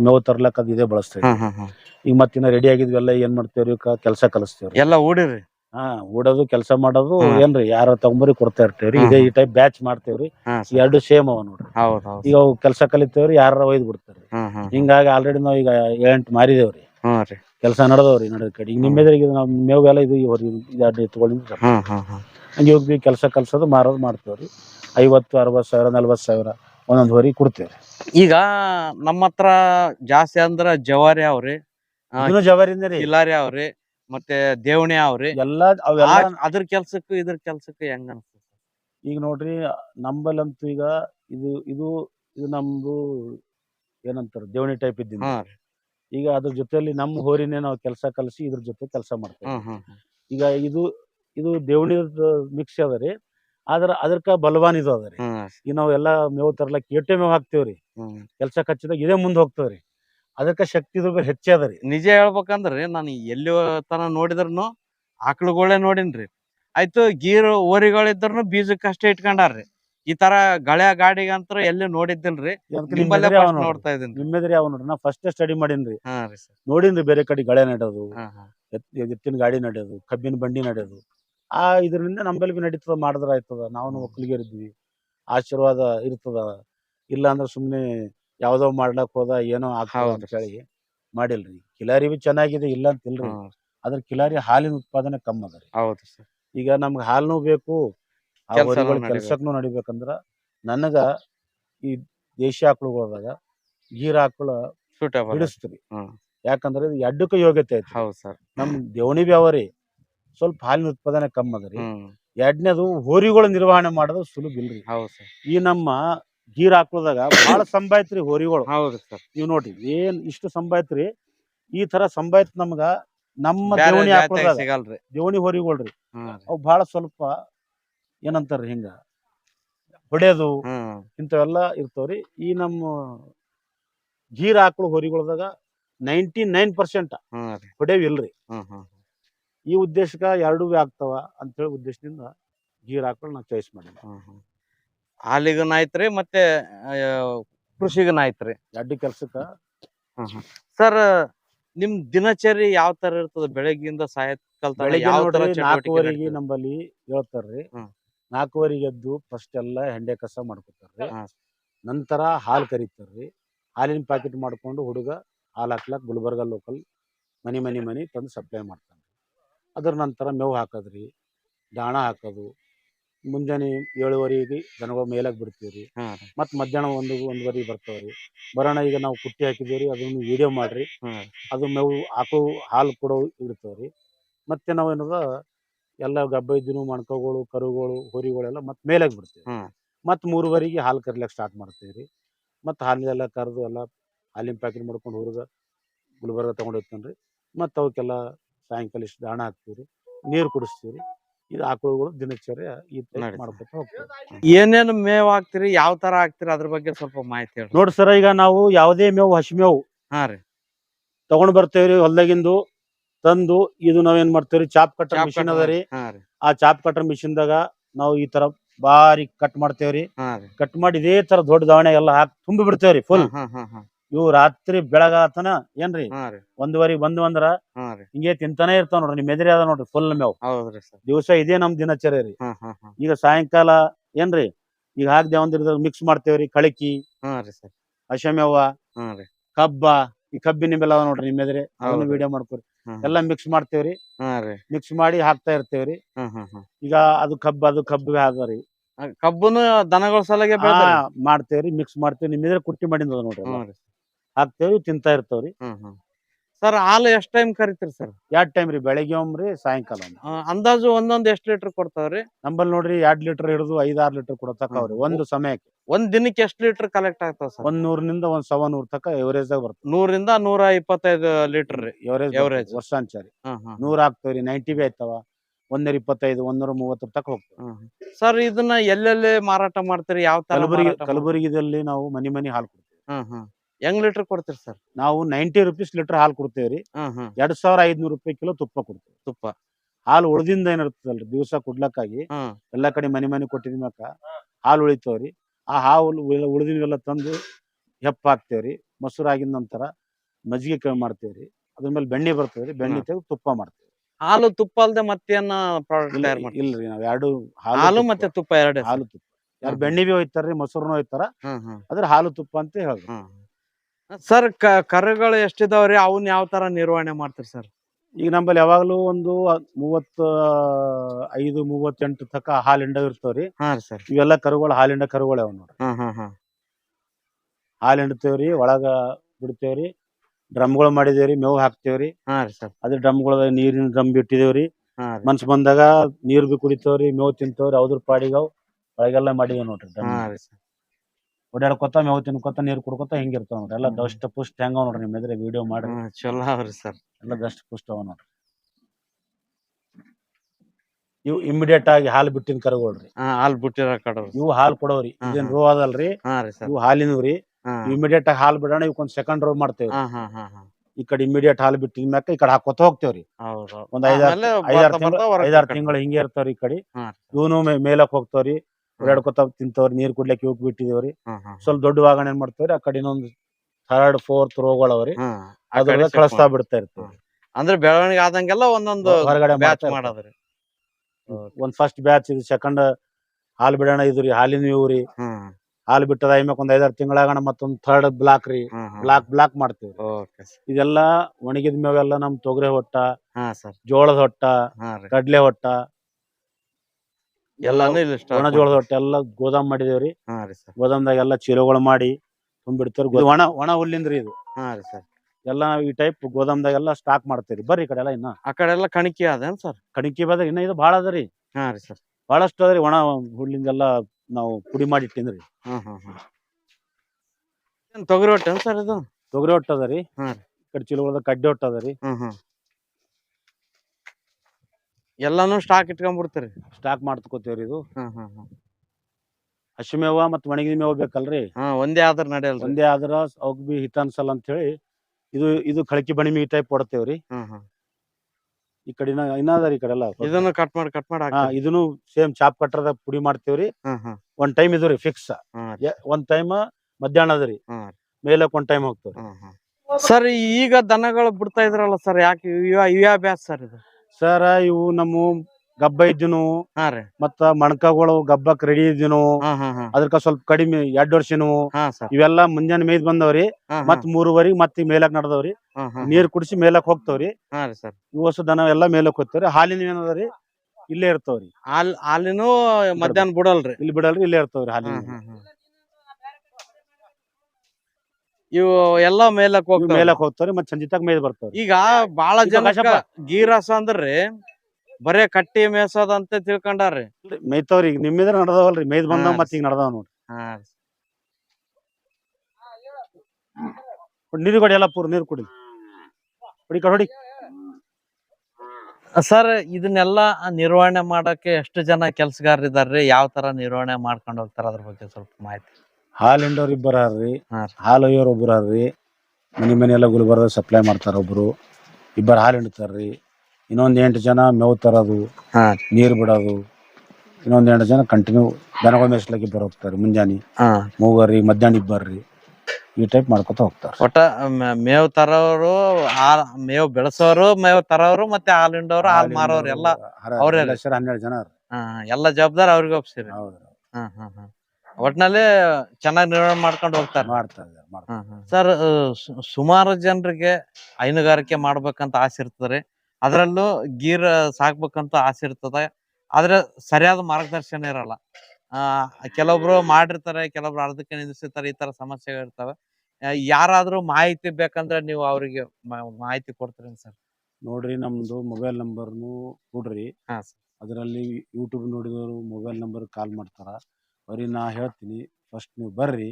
ಮೇವು ಅದ್ ಅದು ಇದೇ ಬಳಸ್ತೇವೆ ಹ್ಮ್ ಹ್ಮ್ ಹ್ಮ್. ಈಗ ಮತ್ತಿನ್ನ ರೆಡಿ ಆಗಿದ್ವೆಲ್ಲ ಏನ್ ಮಾಡ್ತೇವ್ರಿ? ಕೆಲಸ ಕಲಿಸ್ತೇವ್ರಿ. ಎಲ್ಲ ಓಡಿರಿ ಹಾ ಓಡೋದು ಕೆಲಸ ಮಾಡೋದು ಹ್ಮ್. ಏನ್ರಿ? ಯಾರ ತಗೊಂಬರಿ ಕೊಡ್ತಾ ಇರ್ತೇವ್ರಿ. ಹ್ಮ್ ಇದೇ ಈ ಟೈಪ್ ಬ್ಯಾಚ್ ಮಾಡ್ತೇವ್ರಿ. ಹಾ ಎರಡು ಸೇಮ್ ಅವ ನೋಡ್ರಿ. ಹೌದ್ ಹೌದ್. ಈಗ ಅವು ಕೆಲಸ ಕಲಿತೇವ್ರಿ ಯಾರ ಒಯ್ದ್ ಬಿಡ್ತಾರ್ರಿ ಹ್ಮ್ ಹ್ಮ್ ಹಿಂಗಾಗಿ ಆಲ್ರೆಡಿ ನಾವ್ ಈಗ ಏಂಟ್ ಮಾರಿದೇವ್ರಿ. ಹ್ಮ್ ರೀ. ಕೆಲಸ ನಡೆದವ್ರಿ ನಡೆದ ಕಡೆ. ಈಗ ನಿಮ್ಮ ಎದುರಿಗೆ ನಾವು ಮೇವೆಲ್ಲ ಇದು ಇವ್ರಿಗೆ ತಗೊಳ್ಳಿ ಎತ್ಕೊಂಡಿದ್ರಿ ಹ್ಮ್ ಹ್ಮ್ ಹ್ಮ್. ಹಂಗೆ ಹೋಗಿ ಕೆಲಸ ಕಲ್ಸೋದು ಮಾರೋದು ಮಾಡ್ತೇವ್ರಿ. ಐವತ್ತು ಅರವತ್ತು ಸಾವಿರ ನಲ್ವತ್ತು ಸಾವಿರ ಒಂದೊಂದು ಹೊರಿ ಕೊಡ್ತೇವ್ರಿ ಈಗ ನಮ್ಮ ಹತ್ರ ಜಾಸ್ತಿ ಅಂದ್ರ ಜವಾರಿ ಅವ್ರಿ ಜವಾರಿ ಇದನ್ನು ಜವಾರಿಯಿಂದ ರೀ. ಕಿಲಾರಿ ಅವ್ರಿ ಮತ್ತೆ ದೇವಣಿ ಅವ್ರಿ. ಎಲ್ಲ ಅವೆಲ್ಲ ಆ- ಅದ್ರ ಕೆಲ್ಸಕ್ಕೂ ಇದ್ರ ಕೆಲ್ಸಕ್ಕೂ ಹೆಂಗ ಅನ್ಸ್ತದೆ ಈಗ ನೋಡ್ರಿ ನಂಬಲ್ಲಂತೂ ಈಗ ಇದು ಇದು ಇದು ನಮ್ದು ಏನಂತಾರ ದೇವಣಿ ಟೈಪ್ ಹಾ ರೀ. ಈಗ ಅದ್ರ ಜೊತೆಯಲ್ಲಿ ನಮ್ಮ ಹೋರಿನೇ ನಾವು ಕೆಲಸ ಕಲಸಿ ಇದ್ರ ಜೊತೆ ಕೆಲಸ ಮಾಡ್ತೇವೆ. ಹ್ಮ್ ಹ್ಮ್ ಹ್ಮ್. ಈಗ ಇದು ಇದು ದೇವಣಿ ಮಿಕ್ಸ್ ಅದ ರೀ. ಆದ್ರ ಅದಕ್ಕ ಬಲವಾನ್ ಇದು ಅದ ರೀ. ಹ್ಮ್ ಈಗ ನಾವು ಎಲ್ಲ ಮೇವು ತರ್ಲಕ್ ಏಟೆ ಮೇವು ಹಾಕ್ತೇವ್ರಿ. ಹ್ಮ್. ಕೆಲಸ ಇದೇ ಮುಂದೆ ಹೋಗ್ತೇವ್ರಿ ಅದಕ್ಕ ಶಕ್ತಿ ಇದ್ರ ಹೆಚ್ಚೆ ಅದ ರೀ. ನಿಜ ಹೇಳ್ಬೇಕಂದ್ರಿ ನಾನು ಎಲ್ಲಿ ತನ ನೋಡಿದ್ರು ಆಕಳುಗಳೇ ನೋಡಿನ್ರಿ. ಆಯ್ತು ಗೀರ್ ಓರಿಗಳಿದ್ರು ಬೀಜಕ್ಕಷ್ಟೇ ಇಟ್ಕೊಂಡಾರ್ರಿ. ಈ ತರ ಗಳೆ ಗಾಡಿಗಂತ್ರ ಎಲ್ಲಿ ನೋಡಿದ್ದಿಲ್ರಿ? ನಿಮ್ಮಲ್ಲೇ first. ನೋಡ್ತಾ ಇದೀನಿ ನಿಮ್ಮೆದುರೇ ಯಾವ ನೋಡ್ರಿ ನಾ ಫಸ್ಟ್ ಸ್ಟಡಿ ಮಾಡೀನ್ರಿ. ಹಾ ರೀ ಸರ್. ನೋಡಿನ್ರಿ ಬೇರೆ ಕಡೆ ಗಳೆ ನಡೆಯೋದು ಹಾ ಹಾ. ಎತ್- ಎತ್ತಿನ ಗಾಡಿ ನಡೆಯೋದು ಕಬ್ಬಿನ ಬಂಡಿ ನಡೆಯೋದು. ಆ ಇದರಿಂದ ನಮ್ಮಲ್ಲಿ ಬಿ ನಡೀತದ ಮಾಡಿದ್ರ ಆಯ್ತದ. ನಾವು ಒಕ್ಕಲಿಗರ್ ಇದ್ವಿ. ಆಶೀರ್ವಾದ ಇರ್ತದ. ಇಲ್ಲ ಅಂದ್ರೆ ಸುಮ್ಮನೆ ಯಾವ್ದೋ ಮಾಡ್ಲಕ್ ಹೋದ ಏನೋ ಆಗ್ತದ. ಅಂತ ಹೇಳಿ ಮಾಡಿಲ್ರಿ. ಕಿಲಾರಿ ಬಿ ಚೆನ್ನಾಗಿದೆ ಇಲ್ಲ ಅಂತ ಇಲ್ರಿ. ಅದ್ರ ಕಿಲಾರಿ ಹಾಲಿನ ಉತ್ಪಾದನೆ ಕಮ್ಮಿ ಅದ ರೀ. ಹೌದು ಸರ್. ಈಗ ನಮ್ಗೆ ಹಾಲ್ನೂ ಬೇಕು ಆ ಕೆಲ್ಸನೂ ಹೊರಿಗಳ ನಡಿಬೇಕು. ಕೆಲ್ಸಕ್ಕೂ ನಡಿಬೇಕಂದ್ರ ನನಗ ಈ ದೇಶಿ ಆಕಳುಗಳದಾಗ ಗೀರ್ ಆಕಳ ಸೂಟೇಬಲ್ ಯಾಕಂದ್ರ ಹ್ಮ್. ಯಾಕಂದ್ರೆ ಇದು ಎಡ್ಡಕ್ಕೂ ಯೋಗ್ಯತೆ ಐತಿ ಹೌದು ಸರ್. ನಮ್ ದೇವಣಿ ಬ್ಯಾವರಿ ಸ್ವಲ್ಪ ಹಾಲಿನ ಉತ್ಪಾದನೆ ಕಮ್ಮಿ ಅದರಿ ಹ್ಮ್. ಎರಡನೇದು ಹೋರಿಗಳ ನಿರ್ವಹಣೆ ಮಾಡೋದು ಸುಲಭ ಇಲ್ರಿ. ಹೌದು ಸರ್. ಈ ನಮ್ಮ ಗೀರ್ ಹಾಕೋದಾಗ ಬಹಳ ಸಂಭಾಯ್ತ್ರಿ ಹೋರಿಗಳು. ಹೌದು ಸರ್. ನೀವು ನೋಡ್ರಿ ಏನ್ ಇಷ್ಟು ಸಂಭಾಯ್ತ್ರಿ? ಈ ತರ ಸಂಭಾಯ್ತ್ ನಮ್ಗ ನಮ್ಮ ಬ್ಯಾರೆ ದೇವಣಿ ಜಾತ್ಯಾಗ ಸಿಗಲ್ರಿ. ದೇವಣಿ ಹೋರಿಗಳ್ರಿ. ಹ್ಮ್. ರೀ. ಅವು ಬಹಳ ಸ್ವಲ್ಪ ಏನಂತಾರ ಹಿಂಗ? ಹೊಡೆದು ಇಂತವೆಲ್ಲಾ ಇಂಥವೆಲ್ಲ ಇರ್ತಾವ್ರಿ. ಈ ನಮ್ಮ ಗೀರ್ ಆಕಳು ಹೋರಿಗಳದಾಗ ನೈಂಟಿ ನೈನ್ ಪರ್ಸೆಂಟ್ ಹೊಡೆವಿಲ್ರಿ ಹೊಡೆವ್ ಇಲ್ರಿ. ಈ ಉದ್ದೇಶಕ್ಕ ಎರಡೂ ಆಗ್ತಾವ ಅಂತೇಳಿ ಉದ್ದೇಶದಿಂದ ಗೀರ್ ಆಕಳು ನಾವು ಚಾಯ್ಸ್ ಮಾಡಿದ್ವಿ. ಹಾಲಿಗನ ಐತ್ರಿ ಮತ್ತೆ ಕೃಷಿಗನ ಆಯ್ತ್ರಿ ಎರಡು ಕೆಲ್ಸಕ್ಕ. ಸರ್ ನಿಮ್ ದಿನಚರಿ ಯಾವ ತರ ಇರ್ತದ? ಬೆಳಗ್ಗಿಂದ ಸಾಯಂಕಾಲ ನಾಲ್ಕುವರೆಗೆ ನಡೀತದೆ? ಹೇಳ್ತಾರ್ರಿ. ನಾಲ್ಕುವರೆಗೆ ಎದ್ದು ಫಸ್ಟ್ ಎಲ್ಲ ಹೆಂಡೆ ಕಸ ಮಾಡ್ಕೊತಾರ್ರಿ. ಹಾ. ನಂತರ ಹಾಲು ಕರಿತಾರ್ರಿ. ಹಾಲಿನ ಪ್ಯಾಕೆಟ್ ಮಾಡ್ಕೊಂಡು ಹುಡುಗ ಹಾಲು ಹಾಕ್ಲಕ್ ಗುಲ್ಬರ್ಗ ಲೋಕಲ್ ಮನಿ ಮನಿ ಮನಿ ತಂದು ಸಪ್ಲೈ ಮಾಡ್ತಾನೆ ಅದ್ರ ನಂತರ ಮೇವು ಹಾಕೋದ್ರಿ ದಾಣ ಹಾಕೋದು. ಮುಂಜಾನೆ ಏಳುವರೆಗೆ ದನಗಳ ಮೇಲಕ್ಕೆ ಬಿಡ್ತೀವ್ರಿ. ಹಾ ರೀ. ಮತ್ತು ಮಧ್ಯಾಹ್ನ ಒಂದು ಒಂದುವರೆಗೆ ಬರ್ತಾವ್ರಿ. ಬರೋಣ ಈಗ ನಾವು ಕುಟ್ಟಿ ಹಾಕಿದ್ದೀವ್ರಿ ಅದನ್ನು ವಿಡಿಯೋ ಮಾಡ್ರಿ. ಅದು ಮೇವು ಹಾಕೋ ಹಾಲು ಕೊಡೋ ಇರ್ತಾವ್ರಿ ಮತ್ತೆ ನಾವೇನದ ಎಲ್ಲ ಗಬ್ಬ ಇದ್ದೀನು ಮಣ್ಕಗಳು ಕರುಗಳು ಹೋರಿಗಳೆಲ್ಲ ಮತ್ತೆ ಮೇಲಾಗಿ ಬಿಡ್ತೀವಿ ಹ್ಮ್. ಮತ್ತೆ ಮೂರುವರೆಗೆ ಹಾಲು ಕರಿಲಿಕ್ಕೆ ಸ್ಟಾರ್ಟ್ ಮಾಡ್ತೀವಿ ರೀ ಮತ್ತೆ ಹಾಲೆಲ್ಲ ಕರೆದು ಎಲ್ಲ ಹಾಲಿನ ಪ್ಯಾಕೆಟ್ ಮಾಡ್ಕೊಂಡು ಹುಡುಗ ಗುಲ್ಬರ್ಗ ತೊಗೊಂಡು ಹೋಗ್ತಾನೆ ರೀ ಮತ್ತು ಅವಕ್ಕೆಲ್ಲ ಸಾಯಂಕಾಲ ಇಷ್ಟು ದಾಣ ಹಾಕ್ತೀವಿ ರೀ ನೀರು ಕುಡಿಸ್ತೀವಿ ರೀ ಇದು ಆಕಳುಗಳು ದಿನಚರ್ಯ ಈ ನಡೀತದೆ. ಮಾಡ್ಕೊತ ಹೋಗ್ತೀವಿ ಏನೇನು ಮೇವ್ ಹಾಕ್ತಿರಿ ಯಾವ ತರ ಹಾಕ್ತಿರಿ ಅದ್ರ ಬಗ್ಗೆ ಸ್ವಲ್ಪ ಮಾಹಿತಿ ಹೇಳಿ ನೋಡಿ ಸರ ಈಗ ನಾವು ಯಾವುದೇ ಮೇವು ಹಸಿ ಮೇವು ಹಾ ರೀ. ತಗೊಂಡ್ ಬರ್ತೇವ್ರಿ ಹೊಲ್ದಾಗಿಂದು. ತಂದು ಇದು ನಾವೇನ್ ಮಾಡ್ತೇವ್ರಿ? ಚಾಪ್ ಕಟ್ಟರ್ ಮಿಷಿನ್ ಅದ ರೀ. ಆ ಚಾಪ್ ಕಟ್ಟರ್ ಮಿಷಿನ್ದಾಗ ನಾವು ಈ ತರ ಬಾರಿ ಕಟ್ ಮಾಡ್ತೇವ್ರಿ. ಕಟ್ ಮಾಡಿ ಇದೇ ತರ ದೊಡ್ಡ ದಾವಣೆ ಎಲ್ಲ ಹಾಕಿ ತುಂಬಿ ಬಿಡ್ತೇವ್ರಿ ಫುಲ್ ಇವು ರಾತ್ರಿ ಬೆಳಗಾತನ ಏನ್ರಿ? ಒಂದುವರೆಗೆ ಬಂದು ಅಂದ್ರ ಹಿಂಗೆ ತಿಂತಾನೆ ಇರ್ತಾವ ನೋಡ್ರಿ. ನಿಮ್ ಎದ್ರಿ ಅದ ನೋಡ್ರಿ ಫುಲ್ ಮೇವ್ ದಿವಸ ಇದೇ ನಮ್ ದಿನಚರ್ಯ ರೀ. ಈಗ ಸಾಯಂಕಾಲ ಏನ್ರಿ? ಈಗ ಹಾಕ್ದೆ ಒಂದ್ ಮಿಕ್ಸ್ ಮಾಡ್ತೇವ್ರಿ ಕಳಕಿ ಹಾ ರೀ ಸರ್. ಹಸಮೇವ ಹಾ ರೀ. ಕಬ್ಬ ಈ ಕಬ್ಬಿನ ಬೆಲ್ಲ ನೋಡ್ರಿ ನಿಮ್ಮ ಎದುರಿ. ಅದನ್ನ ವಿಡಿಯೋ ಮಾಡ್ಕೊರಿ. ಎಲ್ಲಾ ಮಿಕ್ಸ್ ಮಾಡ್ತೇವ್ರಿ. ಮಿಕ್ಸ್ ಮಾಡಿ ಹಾಕ್ತಾ ಇರ್ತೇವ್ರಿ. ಈಗ ಅದು ಕಬ್ಬು ಅದು ಕಬ್ಬು ಅದರಿ ಆ, ಕಬ್ಬುನು ದನಗಳ ಸಲಗೆ ಮಾಡ್ತೇವ್ರಿ ಮಿಕ್ಸ್ ಮಾಡ್ತೇವ್ರಿ. ನಿಮ್ಮಿದ್ರೆ ಕುಟ್ಟಿ ಮಾಡಿಂದ ನೋಡ್ರಿ. ಹಾಕ್ತೇವ್ರಿ ತಿಂತಾ ಇರ್ತೇವ್ರಿ. ಸರ್ ಹಾಲು ಎಷ್ಟ್ ಟೈಮ್ ಕರಿತೀರಿ ಸರ್? ಎರಡ್ ಟೈಮ್ ರೀ ಬೆಳಗ್ಗೆ ಒಮ್ರಿ ಸಾಯಂಕಾಲ ಒಮ್ಮೆ ಅಂದಾಜು ಒಂದೊಂದ್ ಎಷ್ಟ್ ಲೀಟರ್ ಕೊಡ್ತಾವ್ರಿ ನಂಬಲ್ ನೋಡ್ರಿ ಎರಡ್ ಲೀಟರ್ ಹಿಡಿದು ಐದಾರು ಲೀಟರ್ ಕೊಡತಕ್ಕವ್ರಿ ಅವ್ರಿ ಒಂದು ಸಮಯಕ್ಕೆ. ಒಂದ್ ದಿನಕ್ಕೆ ಎಷ್ಟ್ ಲೀಟರ್ ಕಲೆಕ್ಟ್ ಆಗ್ತಾವ ಸರ್? ಒಂದ್ ನೂರನಿಂದ ಒಂದ್ ಸವಾ ನೂರ್ ತಕ ಎವರೇಜ್ ದಾಗ ಬರ್ತದೆ. ನೂರಿಂದ ನೂರ ಇಪ್ಪತ್ತೈದು ಲೀಟರ್ ರೀ ಎವರೇಜ್ ಎವರೇಜ್ ವರ್ಷಾಂಚಾರಿ ನೂರ ಹಾಕ್ತೇವ್ರಿ ನೈಂಟಿ ಬಿ ಆಯ್ತವ ಒಂದೂರ ಇಪ್ಪತ್ತೈದು ಒಂದೂರ ಮೂವತ್ತರ ತಕ ಹೋಗ್ತೇವೆ. ಸರ್ ಇದನ್ನ ಎಲ್ಲೆಲ್ಲಿ ಮಾರಾಟ ಮಾಡ್ತೀರಿ ಯಾವ ತರ ಕಲಬುರಗಿ ಮಾರಾಟ ಮಾಡ್ತೀರಿ? ಕಲಬುರಗಿದಲ್ಲಿ ನಾವು ಮನಿ ಮನಿ ಹಾಲು ಕೊಡ್ತೀವಿ. ಹ್ಮ್ ಹ್ಮ್. ಹೆಂಗ್ ಲೀಟರ್ ಕೊಡ್ತೀರಿ ಸರ್ ನಾವು ನೈಂಟಿ ರುಪೀಸ್ ಲೀಟರ್ ಹಾಲು ಕೊಡ್ತೇವ್ರಿ ರೀ. ಎರಡ್ ಸಾವಿರ ಐದ್ನೂರು ರೂಪಾಯಿ ಕಿಲೋ ತುಪ್ಪ ಕೊಡ್ತೇವೆ. ತುಪ್ಪ. ಹಾಲು ಉಳ್ದಿಂದ ಏನಿರ್ತದಲ್ರಿ ದಿವಸ ಕುಡ್ಲಕ್ಕಾಗಿ ಎಲ್ಲಾ ಕಡೆ ಮನಿ ಮನಿ ಕೊಟ್ಟಿದ್ ಮ್ಯಾಕ ಹಾಲು ಉಳಿತೇವ್ರಿ ಆ ಹಾಲು ಉಳಿದಿನವೆಲ್ಲ ತಂದು ಹೆಪ್ಪ ಹಾಕ್ತೇವ್ರಿ ಮೊಸರು ಆಗಿದ ನಂತರ ಮಜ್ಜಿಗೆ ಕಮ್ಮಿ ಮಾಡ್ತೇವ್ರಿ ಅದ್ರ ಮೇಲೆ ಬೆಣ್ಣೆ ಬರ್ತೇವ್ರಿ ಬೆಣ್ಣೆ. ತೆಗೆದು ತುಪ್ಪ ಮಾಡ್ತೇವೆ. ಹಾಲು ತುಪ್ಪ ಅಲ್ದೆ ಮತ್ತೇನ ಪ್ರಾಡಕ್ಟ್ ಇಲ್ಲ ತಯಾರು ಮಾಡ್ತೀರಿ? ಇಲ್ರಿ ನಾವ್ ಎರಡು ಹಾಲು ಮತ್ತೆ ತುಪ್ಪ ಎರಡು ಹಾಲು ತುಪ್ಪ. ಯಾರು. ಬೆಣ್ಣೆ ಬಿ ಹೋಯ್ತಾರ್ರಿ ಮೊಸರುನು ಹೋಯ್ತಾರ ಹ್ಮ್ ಹ್ಮ್ ಅದ್ರ ಹಾಲು ತುಪ್ಪ ಅಂತ ಹೇಳ್ರಿ. ಹ್ಮ್ ಸರ್ ಕರುಗಳು ಎಷ್ಟಿದಾವ್ರಿ? ಅವನ್ ಯಾವ ತರ ನಿರ್ವಹಣೆ ಮಾಡ್ತಾರೆ ಸರ್? ಈಗ ನಮ್ಮಲ್ಲಿ ಯಾವಾಗ್ಲೂ ಒಂದು ಮೂವತ್ತ ಐದು ಮೂವತ್ತೆಂಟು ತಕ ಹಾಲಿಂಡ ಇರ್ತಾವ್ರಿ. ಹಾ ರೀ ಸರ್. ಇವೆಲ್ಲ ಕರುಗಳು ಹಾಲಿಂಡ ಕರುಗಳು ಅವ ನೋಡ್ರಿ. ಹಾ ಹಾ ಹ್ಮ್ ಹಾಲು ಹಿಂಡ್ತೇವ್ರಿ ಒಳಗ ಬಿಡ್ತೇವ್ರಿ ಡ್ರಮ್ಗಳು ಮಾಡಿದೇವ್ರಿ ಮೇವು ಹಾಕ್ತೇವ್ರಿ. ಹಾ ರೀ ಸರ್. ಅದ್ರ ಡ್ರಮ್ಗಳ ನೀರಿನ ಡ್ರಮ್ ಬಿಟ್ಟಿದೇವ್ರಿ. ಹಾ ರೀ. ಮನ್ಸ್ ಬಂದಾಗ ನೀರ್ ಬಿ ಕುಡಿತೇವ್ರಿ ಮೇವು ತಿಂತೇವ್ರಿ ಅವ್ರ ಪಾಡಿಗಾವ್ ಒಳಗೆಲ್ಲ ಮಾಡಿದೇವ್ ನೋಡ್ರಿ ಡ್ರಮ್. ಹಾ ರೀ ಸರ್. ಓಡಾಡ್ಕೊತ ಮೇವು ತಿನ್ಕೊತ ನೀರ್ ಕುಡ್ಕೊತ ಹಿಂಗಿರ್ತಾವ ನೋಡ್ರಿ. ಎಲ್ಲ. ದಷ್ಟ ಪುಷ್ಟ ಹೆಂಗ ನೋಡ್ರಿ ನಿಮ್ ಎದ್ರೆ ವಿಡಿಯೋ ಮಾಡಿ ಹ್ಮ್ ಚಲೋ ಅವ್ರಿ ಸರ್. ಎಲ್ಲ ದಷ್ಟ ಪುಷ್ಟ ಅವ ನೋಡ್ರಿ. ಇವು ಇಮಿಡಿಯೇಟ್ ಆಗಿ ಹಾಲು ಬಿಟ್ಟಿನ ಕರುಗಳ್ರಿ. ಹಾ ಹಾಲ್ ಬಿಟ್ಟಿರ ಕಡವ್ರಿ ಇವು ಹಾಲು ಕೊಡೋರಿ ಹಾ, ಇದೇನ್ ರೋ ಅದಲ್ರಿ. ಹಾ ರೀ ಸರ್. ಇವು ಹಾಲಿನವ್ರಿ. ಹಾ. ಇಮಿಡಿಯೇಟ್ ಆಗಿ ಹಾಲು ಬಿಡೋಣ ಇವಕ್ಕೊಂದ್ ಸೆಕೆಂಡ್ ರೋ ಮಾಡ್ತೇವ್ರಿ. ಹಾ ಹಾ ಹಾ ಹಾ. ಈ ಕಡೆ ಇಮಿಡಿಯೇಟ್ ಹಾಲು ಬಿಟ್ಟಿದ ಮ್ಯಾಕ ಈ ಕಡೆ ಹಾಕೋತ ಹೋಗ್ತೇವ್ರಿ. ಹೌದು. ಒಂದ್ ಐದಾರ್ ಆಮೇಲೆ ಐದಾರು ಬರ್ತಾ ತಿಂಗಳು ಬರ್ತಾ ಹಿಂಗೆ ಇರ್ತಾವ್ರಿ ಈ ಕಡೆ. ಹಾ. ಇವನು ಮೇಲಕ್ ಹೋಗ್ತಾವ್ರಿ. ಓಡಾಡ್ಕೊತ ತಿಂತವ್ರಿ ನೀರ್ ಕುಡ್ಲಿಕ್ಕೆ ಇವಕ್ ಬಿಟ್ಟಿದೇವ್ರಿ. ಸ್ವಲ್ಪ ದೊಡ್ಡ ವಾಗಣ ಏನ್ ಮಾಡ್ತೇವ್ರಿ ಆ ಕಡೆ ಇನ್ನೊಂದು ಥರ್ಡ್ ಫೋರ್ತ್ ರೋಗಳವ್ರಿ ಅದ್ರೊಳಗೆ ಕಳಿಸ್ತಾ ಬಿಡ್ತಾ ಇರ್ತೇವ್ರಿ ಅಂದ್ರೆ ಬೆಳವಣಿಗೆ ಆದಂಗೆಲ್ಲ ಒಂದೊಂದು ಹೊರಗಡೆ ಬ್ಯಾಚ್ ಮಾಡೋದ್ರಿ. ಒಂದ್ ಫಸ್ಟ್ ಬ್ಯಾಚ್ ಇದು ಸೆಕೆಂಡ್ ಹಾಲು ಬಿಡೋಣ ಇದು ರೀ ಹಾಲಿನ ಇವ್ರಿ ಹಾಲ್ ಬಿಟ್ಟದ ಐಮ್ಯಾಕ್ ಒಂದ್ ಐದಾರು ತಿಂಗಳಾಗಣ ಮತ್ತೊಂದ್ ಥರ್ಡ್ ಬ್ಲಾಕ್ ರೀ. ಬ್ಲಾಕ್ ಬ್ಲಾಕ್ ಮಾಡ್ತೀವಿ ಇದೆಲ್ಲ ಒಣಗಿದ ಮೇವೆಲ್ಲ ನಮ್ ತೊಗರಿ ಹೊಟ್ಟ ಜೋಳದ ಹೊಟ್ಟ ಕಡ್ಲೆ ಹೊಟ್ಟ ಎಲ್ಲಾನು ಇಲ್ಲಿ ಒಣ ಸ್ಟಾಕ್ ಜೋಳದ ಹೊಟ್ಟ ಎಲ್ಲ ಗೋದಾಮ್ ಮಾಡಿದೇವ್ರಿ. ಹಾ ರೀ ಸರ್. ಗೋದಾಮ್ದಾಗ ಎಲ್ಲ ಚೀಲಗಳು ಮಾಡಿ ತುಂಬಿಡ್ತೇವ್ರಿ. ಇದು ಒಣ ಒಣ ಹುಲ್ಲಿಂದ್ರಿ ಇದು. ಹಾ ರೀ ಸರ್. ಎಲ್ಲ ನಾವ್ ಈ ಟೈಪ್ ಗೋದಾಮ್ದಾಗ ಎಲ್ಲ ಸ್ಟಾಕ್ ಮಾಡ್ತೇವ್ರಿ. ಬರ್ರಿ ಈ ಕಡೆ ಎಲ್ಲ ಇನ್ನ. ಆ ಕಡೆ ಎಲ್ಲ ಕಣಿಕೆ ಅದೇನ್ ಸರ್? ಕಣಕಿ ಬದ ಇನ್ನ ಇದು ಭಾಳ ಅದರಿ. ಹಾ ರೀ ಸರ್. ಬಹಳಷ್ಟು ಅದ್ರಿ. ಒಣ ಹುಲ್ಲಿಂದೆಲ್ಲ ನಾವು ಪುಡಿ ಮಾಡಿ ಇಟ್ಟಿನ್ರಿ ಏನ್ ತೊಗರಿ ಹೊಟ್ಟೆ ಸರ್ ಇದು? ತೊಗರಿ ಹೊಟ್ಟ ಅದರಿ ರೀ. ಈ ಕಡೆ ಚೀಲಗಳದ ಕಡ್ಡಿ ಹೊಟ್ಟ ಅದರಿ ಹ್ಮ್ ಹ್ಮ್. ಎಲ್ಲಾನು ಸ್ಟಾಕ್ ಇಟ್ಕೊಂಡ್ಬಿಡ್ತೀರಿ. ಸ್ಟಾಕ್ ಮಾಡ್ಕೋತೇವ್ರಿ ಇದು. ಹ್ಮ್ ಹ್ಮ್ ಹ್ಮ್ ಹಸಿಮೇವ ಮತ್ತ್ ಒಣಗಿದ ಮೇವ ಬೇಕಲ್ರಿ? ಹಾ ಒಂದೇ ಆದ್ರ ನಡೆಯಲ್ಲ ಒಂದೇ ಆದ್ರ ಅವಕ್ ಬಿ ಹಿತ ಅನ್ಸಲ್ಲ ಅಂತ ಹೇಳಿ ಇದು ಇದು ಕಳಕಿ ಬಣಿಮಿ ಟೈಪ್ ಕೊಡ್ತೇವ್ರಿ. ಈ ಕಡೆ ಇನ್ನ ಅದರಿ ಈ ಕಡೆ ಎಲ್ಲ ಇದನ್ನು ಕಟ್ ಮಾಡಿ ಕಟ್ ಮಾಡಿ ಹಾ ಇದನ್ನು ಸೇಮ್ ಚಾಪ್ ಕಟ್ಟರದ ಪುಡಿ ಮಾಡ್ತೇವ್ರಿ. ಒಂದ್ ಟೈಮ್ ಇದು ರೀ ಫಿಕ್ಸ್ ಒಂದ್ ಟೈಮ್ ಮಧ್ಯಾಹ್ನ ಅದರಿ ಮೇಲೆ ಮೇಲಕ್ ಒಂದ್ ಟೈಮ್ ಹೋಗ್ತೇವ್ರಿ ಸರ್ ಈಗ ದನಗಳು ಬಿಡ್ತಾ ಇದ್ರಲ್ಲ ಸರ್ ಯಾಕೆ ಇವ ಇವ್ಯಾ ಬ್ಯಾಸ್ ಸರ್ ಇದು? ಸರ್ ಇವು ನಮ್ಮ ಗಬ್ಬ ಇದ್ದಿನು ಹಾ ರೀ. ಮತ್ತ ಮಣಕಗಳು ಗಬ್ಬಕ್ ರೆಡಿ ಇದ್ದಿನು ಹಾ ಹಾ ಹಾ. ಅದಕ್ಕ ಸ್ವಲ್ಪ ಕಡಿಮೆ ಎರಡ್ ವರ್ಷನು ಹಾ ಸರ್. ಇವೆಲ್ಲ ಮುಂಜಾನೆ ಮೇಯ್ದ್ ಬಂದವ್ರಿ ಹಾ ಮತ್ ಮೂರುವರೆಗೆ ಮತ್ತೆ ಮೇಲಕ್ ನಡ್ದವ್ರಿ. ಹಾ ಹಾ ನೀರ್ ಕುಡಿಸಿ ಮೇಲಕ್ ಹೋಗ್ತಾವ್ರಿ. ಹಾ ರೀ ಸರ್. ಇವಸ ದನ ಎಲ್ಲಾ ಮೇಲಕ್ ಹೋಗ್ತಾವ್ರಿ. ಹಾಲಿನ ಏನದವ್ರಿ ಇಲ್ಲೇ ಇರ್ತಾವ್ರಿ. ಹಾಲ್ ಹಾಲಿನೂ ಮಧ್ಯಾಹ್ನ ಬಿಡಲ್ರಿ. ಇಲ್ಲಿ ಬಿಡಲ್ರಿ ಇಲ್ಲೇ ಇರ್ತಾವ್ರಿ ಹಾಲಿನ. ಇವು ಎಲ್ಲ ಮೇಲಕ್ ಹೋಗ್ತಾವ ಮೇಲಕ್ ಹೋಗ್ತಾವ್ರಿ ಮತ್ ಸಂಜಿತಾಗ ಮೇಲೆ ಬರ್ತಾವ್ರಿ. ಈಗ ಬಹಳ ಜನ. ಗೀರಸ ಅಂದ್ರಿ ಬರೇ ಕಟ್ಟಿ ಅಂತ ತಿಳ್ಕೊಂಡಾರ್ರಿ. ಮೇಯ್ತವ್ರಿ ಈಗ ನಿಮ್ಮಿದ್ರ ನಡ್ದಾವಲ್ರಿ ಮೇಯ್ದ್ ಬಂದ ಹಾ. ಮತ್ ಈಗ ನಡ್ದಾವ ನೋಡ್ರಿ. ಹಾ. ನೀರು ಕೊಡಿ ಎಲ್ಲ ಪೂರ್ ನೀರು ಕುಡಿ. ಹೊಡಿ ಕಡೆ ಹೊಡಿ. ಸರ್ ಇದನ್ನೆಲ್ಲ ನಿರ್ವಹಣೆ ಮಾಡಕ್ಕೆ ಎಷ್ಟು ಜನ ಕೆಲ್ಸಗಾರ ಇದಾರ್ರಿ ಯಾವ ತರ ನಿರ್ವಹಣೆ ಮಾಡ್ಕೊಂಡು ಹೋಗ್ತಾರ ಅದ್ರ ಬಗ್ಗೆ ಸ್ವಲ್ಪ ಮಾಹಿತಿ. ಹಾಲ್ ಹಿಂಡೋರ್ ಇಬ್ಬರ ಹಾರ್ರಿ ಹಾ ರೀ. ಹಾಲ್ ಒಯ್ಯೋರ್ ಒಬ್ರು ಹಾರ್ರಿ ಮನಿ ಮನಿ ಎಲ್ಲ ಗುಲ್ಬರ್ಗ ಸಪ್ಲೈ ಮಾಡ್ತಾರ ಒಬ್ರು. ಇಬ್ಬರು ಹಾಲು ಹಿಂಡ್ತಾರ್ರಿ. ಇನ್ನೊಂದ್ ಎಂಟು ಜನ ಮೇವ್ ತರೋದು ಹಾ ನೀರ್ ಬಿಡೋದು. ಇನ್ನೊಂದ್ ಎಂಟು ಜನ ಕಂಟಿನ್ಯೂ ದನಗಳ ಮೇಯ್ಸ್ಲಿಕ್ಕೆ ಇಬ್ಬರು ಹೋಗ್ತಾರ ಮುಂಜಾನೆ. ಹಾ ಮೂವರಿ ಮಧ್ಯಾಹ್ನ ಇಬ್ಬರ್ರಿ. ಈ ಟೈಪ್ ಮಾಡ್ಕೊತ ಹೋಗ್ತಾರೆ ಒಟ್ಟ ಮ- ಮೇವ್ ತರೋರು ಹಾಲ್ ಮೇವ್ ಬೆಳೆಸೋರು ಮೇವ್ ತರೋರು ಮತ್ತೆ ಹಾಲ್ ಹಿಂಡೋರು ಹಾಲ್ ಮಾರೋರು ಎಲ್ಲ ಅವ್ರೇ ಹನ್ನೆರಡು ಜನ. ಹಾ, ಎಲ್ಲ ಜವಾಬ್ದಾರಿ ಅವ್ರಿಗೆ ಒಪ್ಸಿರಿ ಹೌದು ಹ್ಮ್ ಹ್ಮ್ ಹ್ಮ್ ಒಟ್ನಲ್ಲಿ ಚೆನ್ನಾಗಿ ನಿರ್ವಹಣೆ ಮಾಡ್ಕೊಂಡು ಹೋಗ್ತಾರೆ. ಮಾಡ್ತಾ ಇದ್ದಾರೆ ಮಾಡ್ತಾ ಸರ್ ಸುಮಾರು ಜನರಿಗೆ ಹೈನುಗಾರಿಕೆ ಮಾಡ್ಬೇಕಂತ ಆಸೆ ಇರ್ತದೆ. ಅದರಲ್ಲೂ ಗೀರ್ ಸಾಕ್ಬೇಕಂತ ಆಸೆ ಇರ್ತದೆ. ಆದ್ರೆ ಸರಿಯಾದ ಮಾರ್ಗದರ್ಶನ ಇರಲ್ಲ. ಆ ಕೆಲವೊಬ್ರು ಮಾಡಿರ್ತಾರೆ ಕೆಲವೊಬ್ರು ಅರ್ಧಕ್ಕೆ ನಿಂದಿಸಿರ್ತಾರೆ ಈ ತರ ಸಮಸ್ಯೆಗಳು ಇರ್ತವೆ. ಆ, ಯಾರಾದ್ರೂ ಮಾಹಿತಿ ಬೇಕಂದ್ರೆ ನೀವು ಅವರಿಗೆ ಮಾಹಿತಿ ಕೊಡ್ತೀರಿ ಸರ್? ನೋಡ್ರಿ ನಮ್ದು ಮೊಬೈಲ್ ನಂಬರ್ನು ಕೊಡ್ರಿ. ಹಾ ಸರ್. ಅದರಲ್ಲಿ ಯೂಟ್ಯೂಬ್ ನೋಡಿದವರು ಮೊಬೈಲ್ ನಂಬರ್ ಕಾಲ್ ಮಾಡ್ತಾರ. ಅವ್ರಿಗೆ ನಾ ಹೇಳ್ತೀನಿ ಫಸ್ಟ್ ನೀವು ಬರ್ರಿ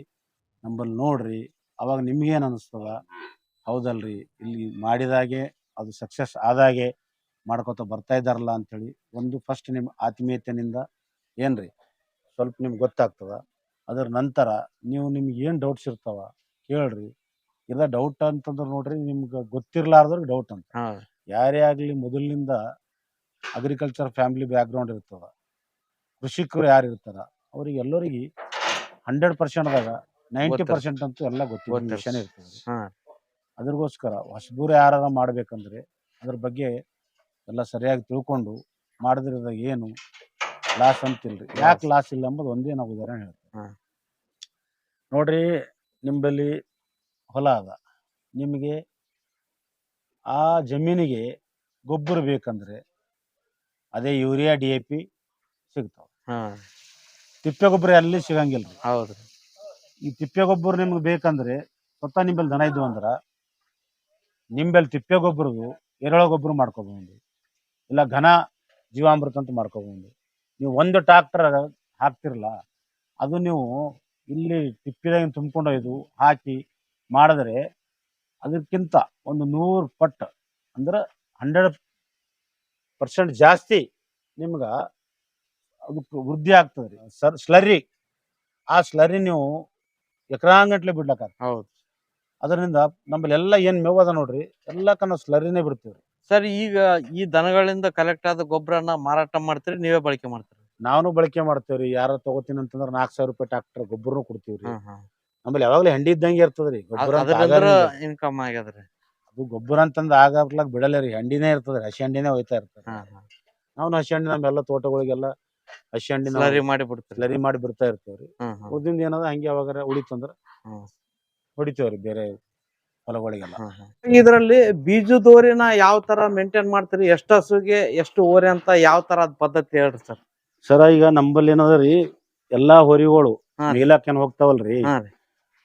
ನಂಬಲ್ಲಿ ನೋಡ್ರಿ ಅವಾಗ ನಿಮ್ಗೇನು ಅನಿಸ್ತದ? ಹೌದಲ್ರಿ ಇಲ್ಲಿ ಮಾಡಿದಾಗೆ ಅದು ಸಕ್ಸಸ್ ಆದಾಗೆ ಮಾಡ್ಕೋತ ಬರ್ತಾ ಇದ್ದಾರಲ್ಲ ಅಂಥೇಳಿ ಒಂದು ಫಸ್ಟ್ ನಿಮ್ಮ ಆತ್ಮೀಯತೆಯಿಂದ ಏನ್ರಿ ಸ್ವಲ್ಪ ನಿಮ್ಗೆ ಗೊತ್ತಾಗ್ತದ. ಅದರ ನಂತರ ನೀವು ನಿಮ್ಗೆ ಏನು ಡೌಟ್ಸ್ ಇರ್ತಾವ ಕೇಳ್ರಿ. ಇಲ್ಲ ಡೌಟ್ ಅಂತಂದ್ರೆ ನೋಡ್ರಿ ನಿಮ್ಗೆ ಗೊತ್ತಿರ್ಲಾರ್ದವ್ರಿಗೆ ಡೌಟ್ ಅಂತ. ಯಾರೇ ಆಗಲಿ ಮೊದಲಿನಿಂದ ಅಗ್ರಿಕಲ್ಚರ್ ಫ್ಯಾಮಿಲಿ ಬ್ಯಾಕ್ಗ್ರೌಂಡ್ ಇರ್ತದ. ಕೃಷಿಕರು ಯಾರು ಇರ್ತಾರ ಅವ್ರಿಗೆ ಎಲ್ಲರಿಗೆ ಹಂಡ್ರೆಡ್ ಪರ್ಸೆಂಟ್ದಾಗ ನೈಂಟಿ. ಪರ್ಸೆಂಟ್ ಅಂತೂ ಎಲ್ಲ ಗೊತ್ತಿರೋ ಮಿಷನ್ ವಿಷಯನೇ ಇರ್ತದೆ. ಹಾ. ಅದ್ರಗೋಸ್ಕರ ಹೊಸದೂರ ಯಾರು ಮಾಡ್ಬೇಕಂದ್ರೆ ಅದ್ರ ಬಗ್ಗೆ ಎಲ್ಲ ಸರಿಯಾಗಿ ತಿಳ್ಕೊಂಡು ಮಾಡಿದ್ರದ ಏನು ಲಾಸ್ ಅಂತಿಲ್ರಿ. ಯಾಕೆ ಲಾಸ್ ಇಲ್ಲ ಅಂಬುದು ಒಂದೇ ನಾವು ಉದಾಹರಣೆ ಹೇಳ್ತೀವಿ. ಹಾ. ನೋಡ್ರಿ ನಿಂಬಲ್ಲಿ ಹೊಲ ಅದ. ನಿಮಗೆ ಆ ಜಮೀನಿಗೆ ಗೊಬ್ಬರ ಬೇಕಂದ್ರೆ ಅದೇ ಯೂರಿಯಾ ಡಿ ಎ ಪಿ ಸಿಗ್ತಾವ. ಹಾ. ತಿಪ್ಪೆ ಗೊಬ್ಬರ ಎಲ್ಲಿ ಸಿಗಂಗಿಲ್ಲ ರೀ. ಹೌದ್ರಿ. ಈ ತಿಪ್ಪೆ ಗೊಬ್ಬರ ನಿಮ್ಗೆ ಬೇಕಂದ್ರೆ ಸ್ವತಃ ನಿಂಬಲ್ಲಿ ದನ ಇದ್ವು ಅಂದ್ರ ನಿಂಬಲ್ಲಿ ತಿಪ್ಪೆ ಗೊಬ್ಬರದು ಎರೆಹುಳ ಗೊಬ್ಬರ ಮಾಡ್ಕೋಬಹುದು ಇಲ್ಲ ಘನ ಜೀವಾಮೃತ ಅಂತ ಮಾಡ್ಕೋಬಹುದು ನೀವು ಒಂದು ಟ್ರಾಕ್ಟರ್ ಹಾಕ್ತಿರಲ್ಲ ಅದು ನೀವು ಇಲ್ಲಿ ತಿಪ್ಪಿದಾಗ ತುಂಬಿಕೊಂಡೋಯ್ದು ಹಾಕಿ ಮಾಡಿದ್ರೆ ಅದಕ್ಕಿಂತ ಒಂದು ನೂರು ಪಟ್ಟು ಅಂದ್ರೆ ಹಂಡ್ರೆಡ್ ಪರ್ಸೆಂಟ್ ಜಾಸ್ತಿ ನಿಮ್ಗೆ ಅದಕ್ಕೆ ವೃದ್ಧಿ ಆಗ್ತದೆ ರೀ. Sir slurry. ಆ ಸ್ಲರಿ ನೀವು ಎಕರಾಂಗಟ್ಲೆ ಬಿಡ್ಲಕ್ಕ ಹೌದು. ಅದರಿಂದ ನಮ್ಮಲ್ಲಿ ಎಲ್ಲ ಏನ್ ಮೇವ್ ಅದ ನೋಡ್ರಿ ಎಲ್ಲಕ್ಕ ನಾವು ಸ್ಲರಿನೇ ಬಿಡ್ತೀವ್ರಿ. ಸರ್ ಈಗ ಈ ದನಗಳಿಂದ ಕಲೆಕ್ಟ್ ಆದ ಗೊಬ್ಬರನ ಮಾರಾಟ ಮಾಡ್ತೀರಿ ನೀವೇ ಬಳಕೆ ಮಾಡ್ತೀರಿ? ನಾವು ಬಳಕೆ ಮಾಡ್ತೇವ್ರಿ. ಯಾರ ತಗೋತೀನಿ ಅಂತಂದ್ರೆ ನಾಲ್ಕ್ ಸಾವಿರ ರೂಪಾಯಿ ಟ್ರಾಕ್ಟರ್ ಗೊಬ್ಬರನು ಕೊಡ್ತೀವ್ರಿ. ನಮ್ಮಲ್ಲಿ ಯಾವಾಗ್ಲೂ ಹೆಂಡಿ ಇದ್ದಂಗೆ ಇರ್ತದ್ರಿ. ಗೊಬ್ಬರ ಅಂತ ಅದರಿಂದ ಆಗಂಗಿಲ್ಲ. ಇನ್ಕಮ್ ಆಗ್ಯದ್ರಿ. ಅದು ಗೊಬ್ಬರ ಅಂತಂದ್ ಆಗರ್ಲಾಕ್ ಬಿಡಲ್ಲ ರೀ ಹಂಡಿನೇ ಇರ್ತದ್ರಿ ಹಸಿ ಹಂಡಿನೇ ಹೋಯ್ತಾ ಇರ್ತದೆ. ಹಾ ಹಾ ನಾವು ಹಸಿ ಹಂಡಿ ನಮ್ಮೆಲ್ಲ ತೋಟಗಳಿಗೆಲ್ಲ ಹಸಿ ಲರಿ ಸ್ಲರಿ ಮಾಡಿ ಬಿಡ್ತೀರಿ. ಲರಿ ಮಾಡಿ ಬಿಡ್ತಾ ಇರ್ತೇವ್ರಿ. ಹ್ಮ್ ಹ್ಮ್. ಉದ್ದಿಂದ ಏನದ ಹಂಗೆ ಯಾವಾಗ ಉಳಿತಂದ್ರ ಹ್ಮ್. ಹೊಡಿತೇವ್ರಿ ಬೇರೆ ಹೊಲಗಳಿಗೆಲ್ಲ ಇದರಲ್ಲಿ ಬೀಜದೋರಿನ ಯಾವ ತರ ಮೇಂಟೈನ್ ಮಾಡ್ತೀರಿ? ಎಷ್ಟು ಹಸುಗೆ ಎಷ್ಟು ಓರಿ ಅಂತ ಯಾವ ತರ ಪದ್ಧತಿ ಹೇಳ್ರಿ ಸರ್? ಸರ ಈಗ ನಂಬಲ್ ಏನದ ರೀ ಎಲ್ಲಾ ಹೊರಿಗಳು ಹಾ. ಮೇಲಾಕೇನ್ ಹೋಗ್ತಾವಲ್ರಿ. ಹಾ ರೀ.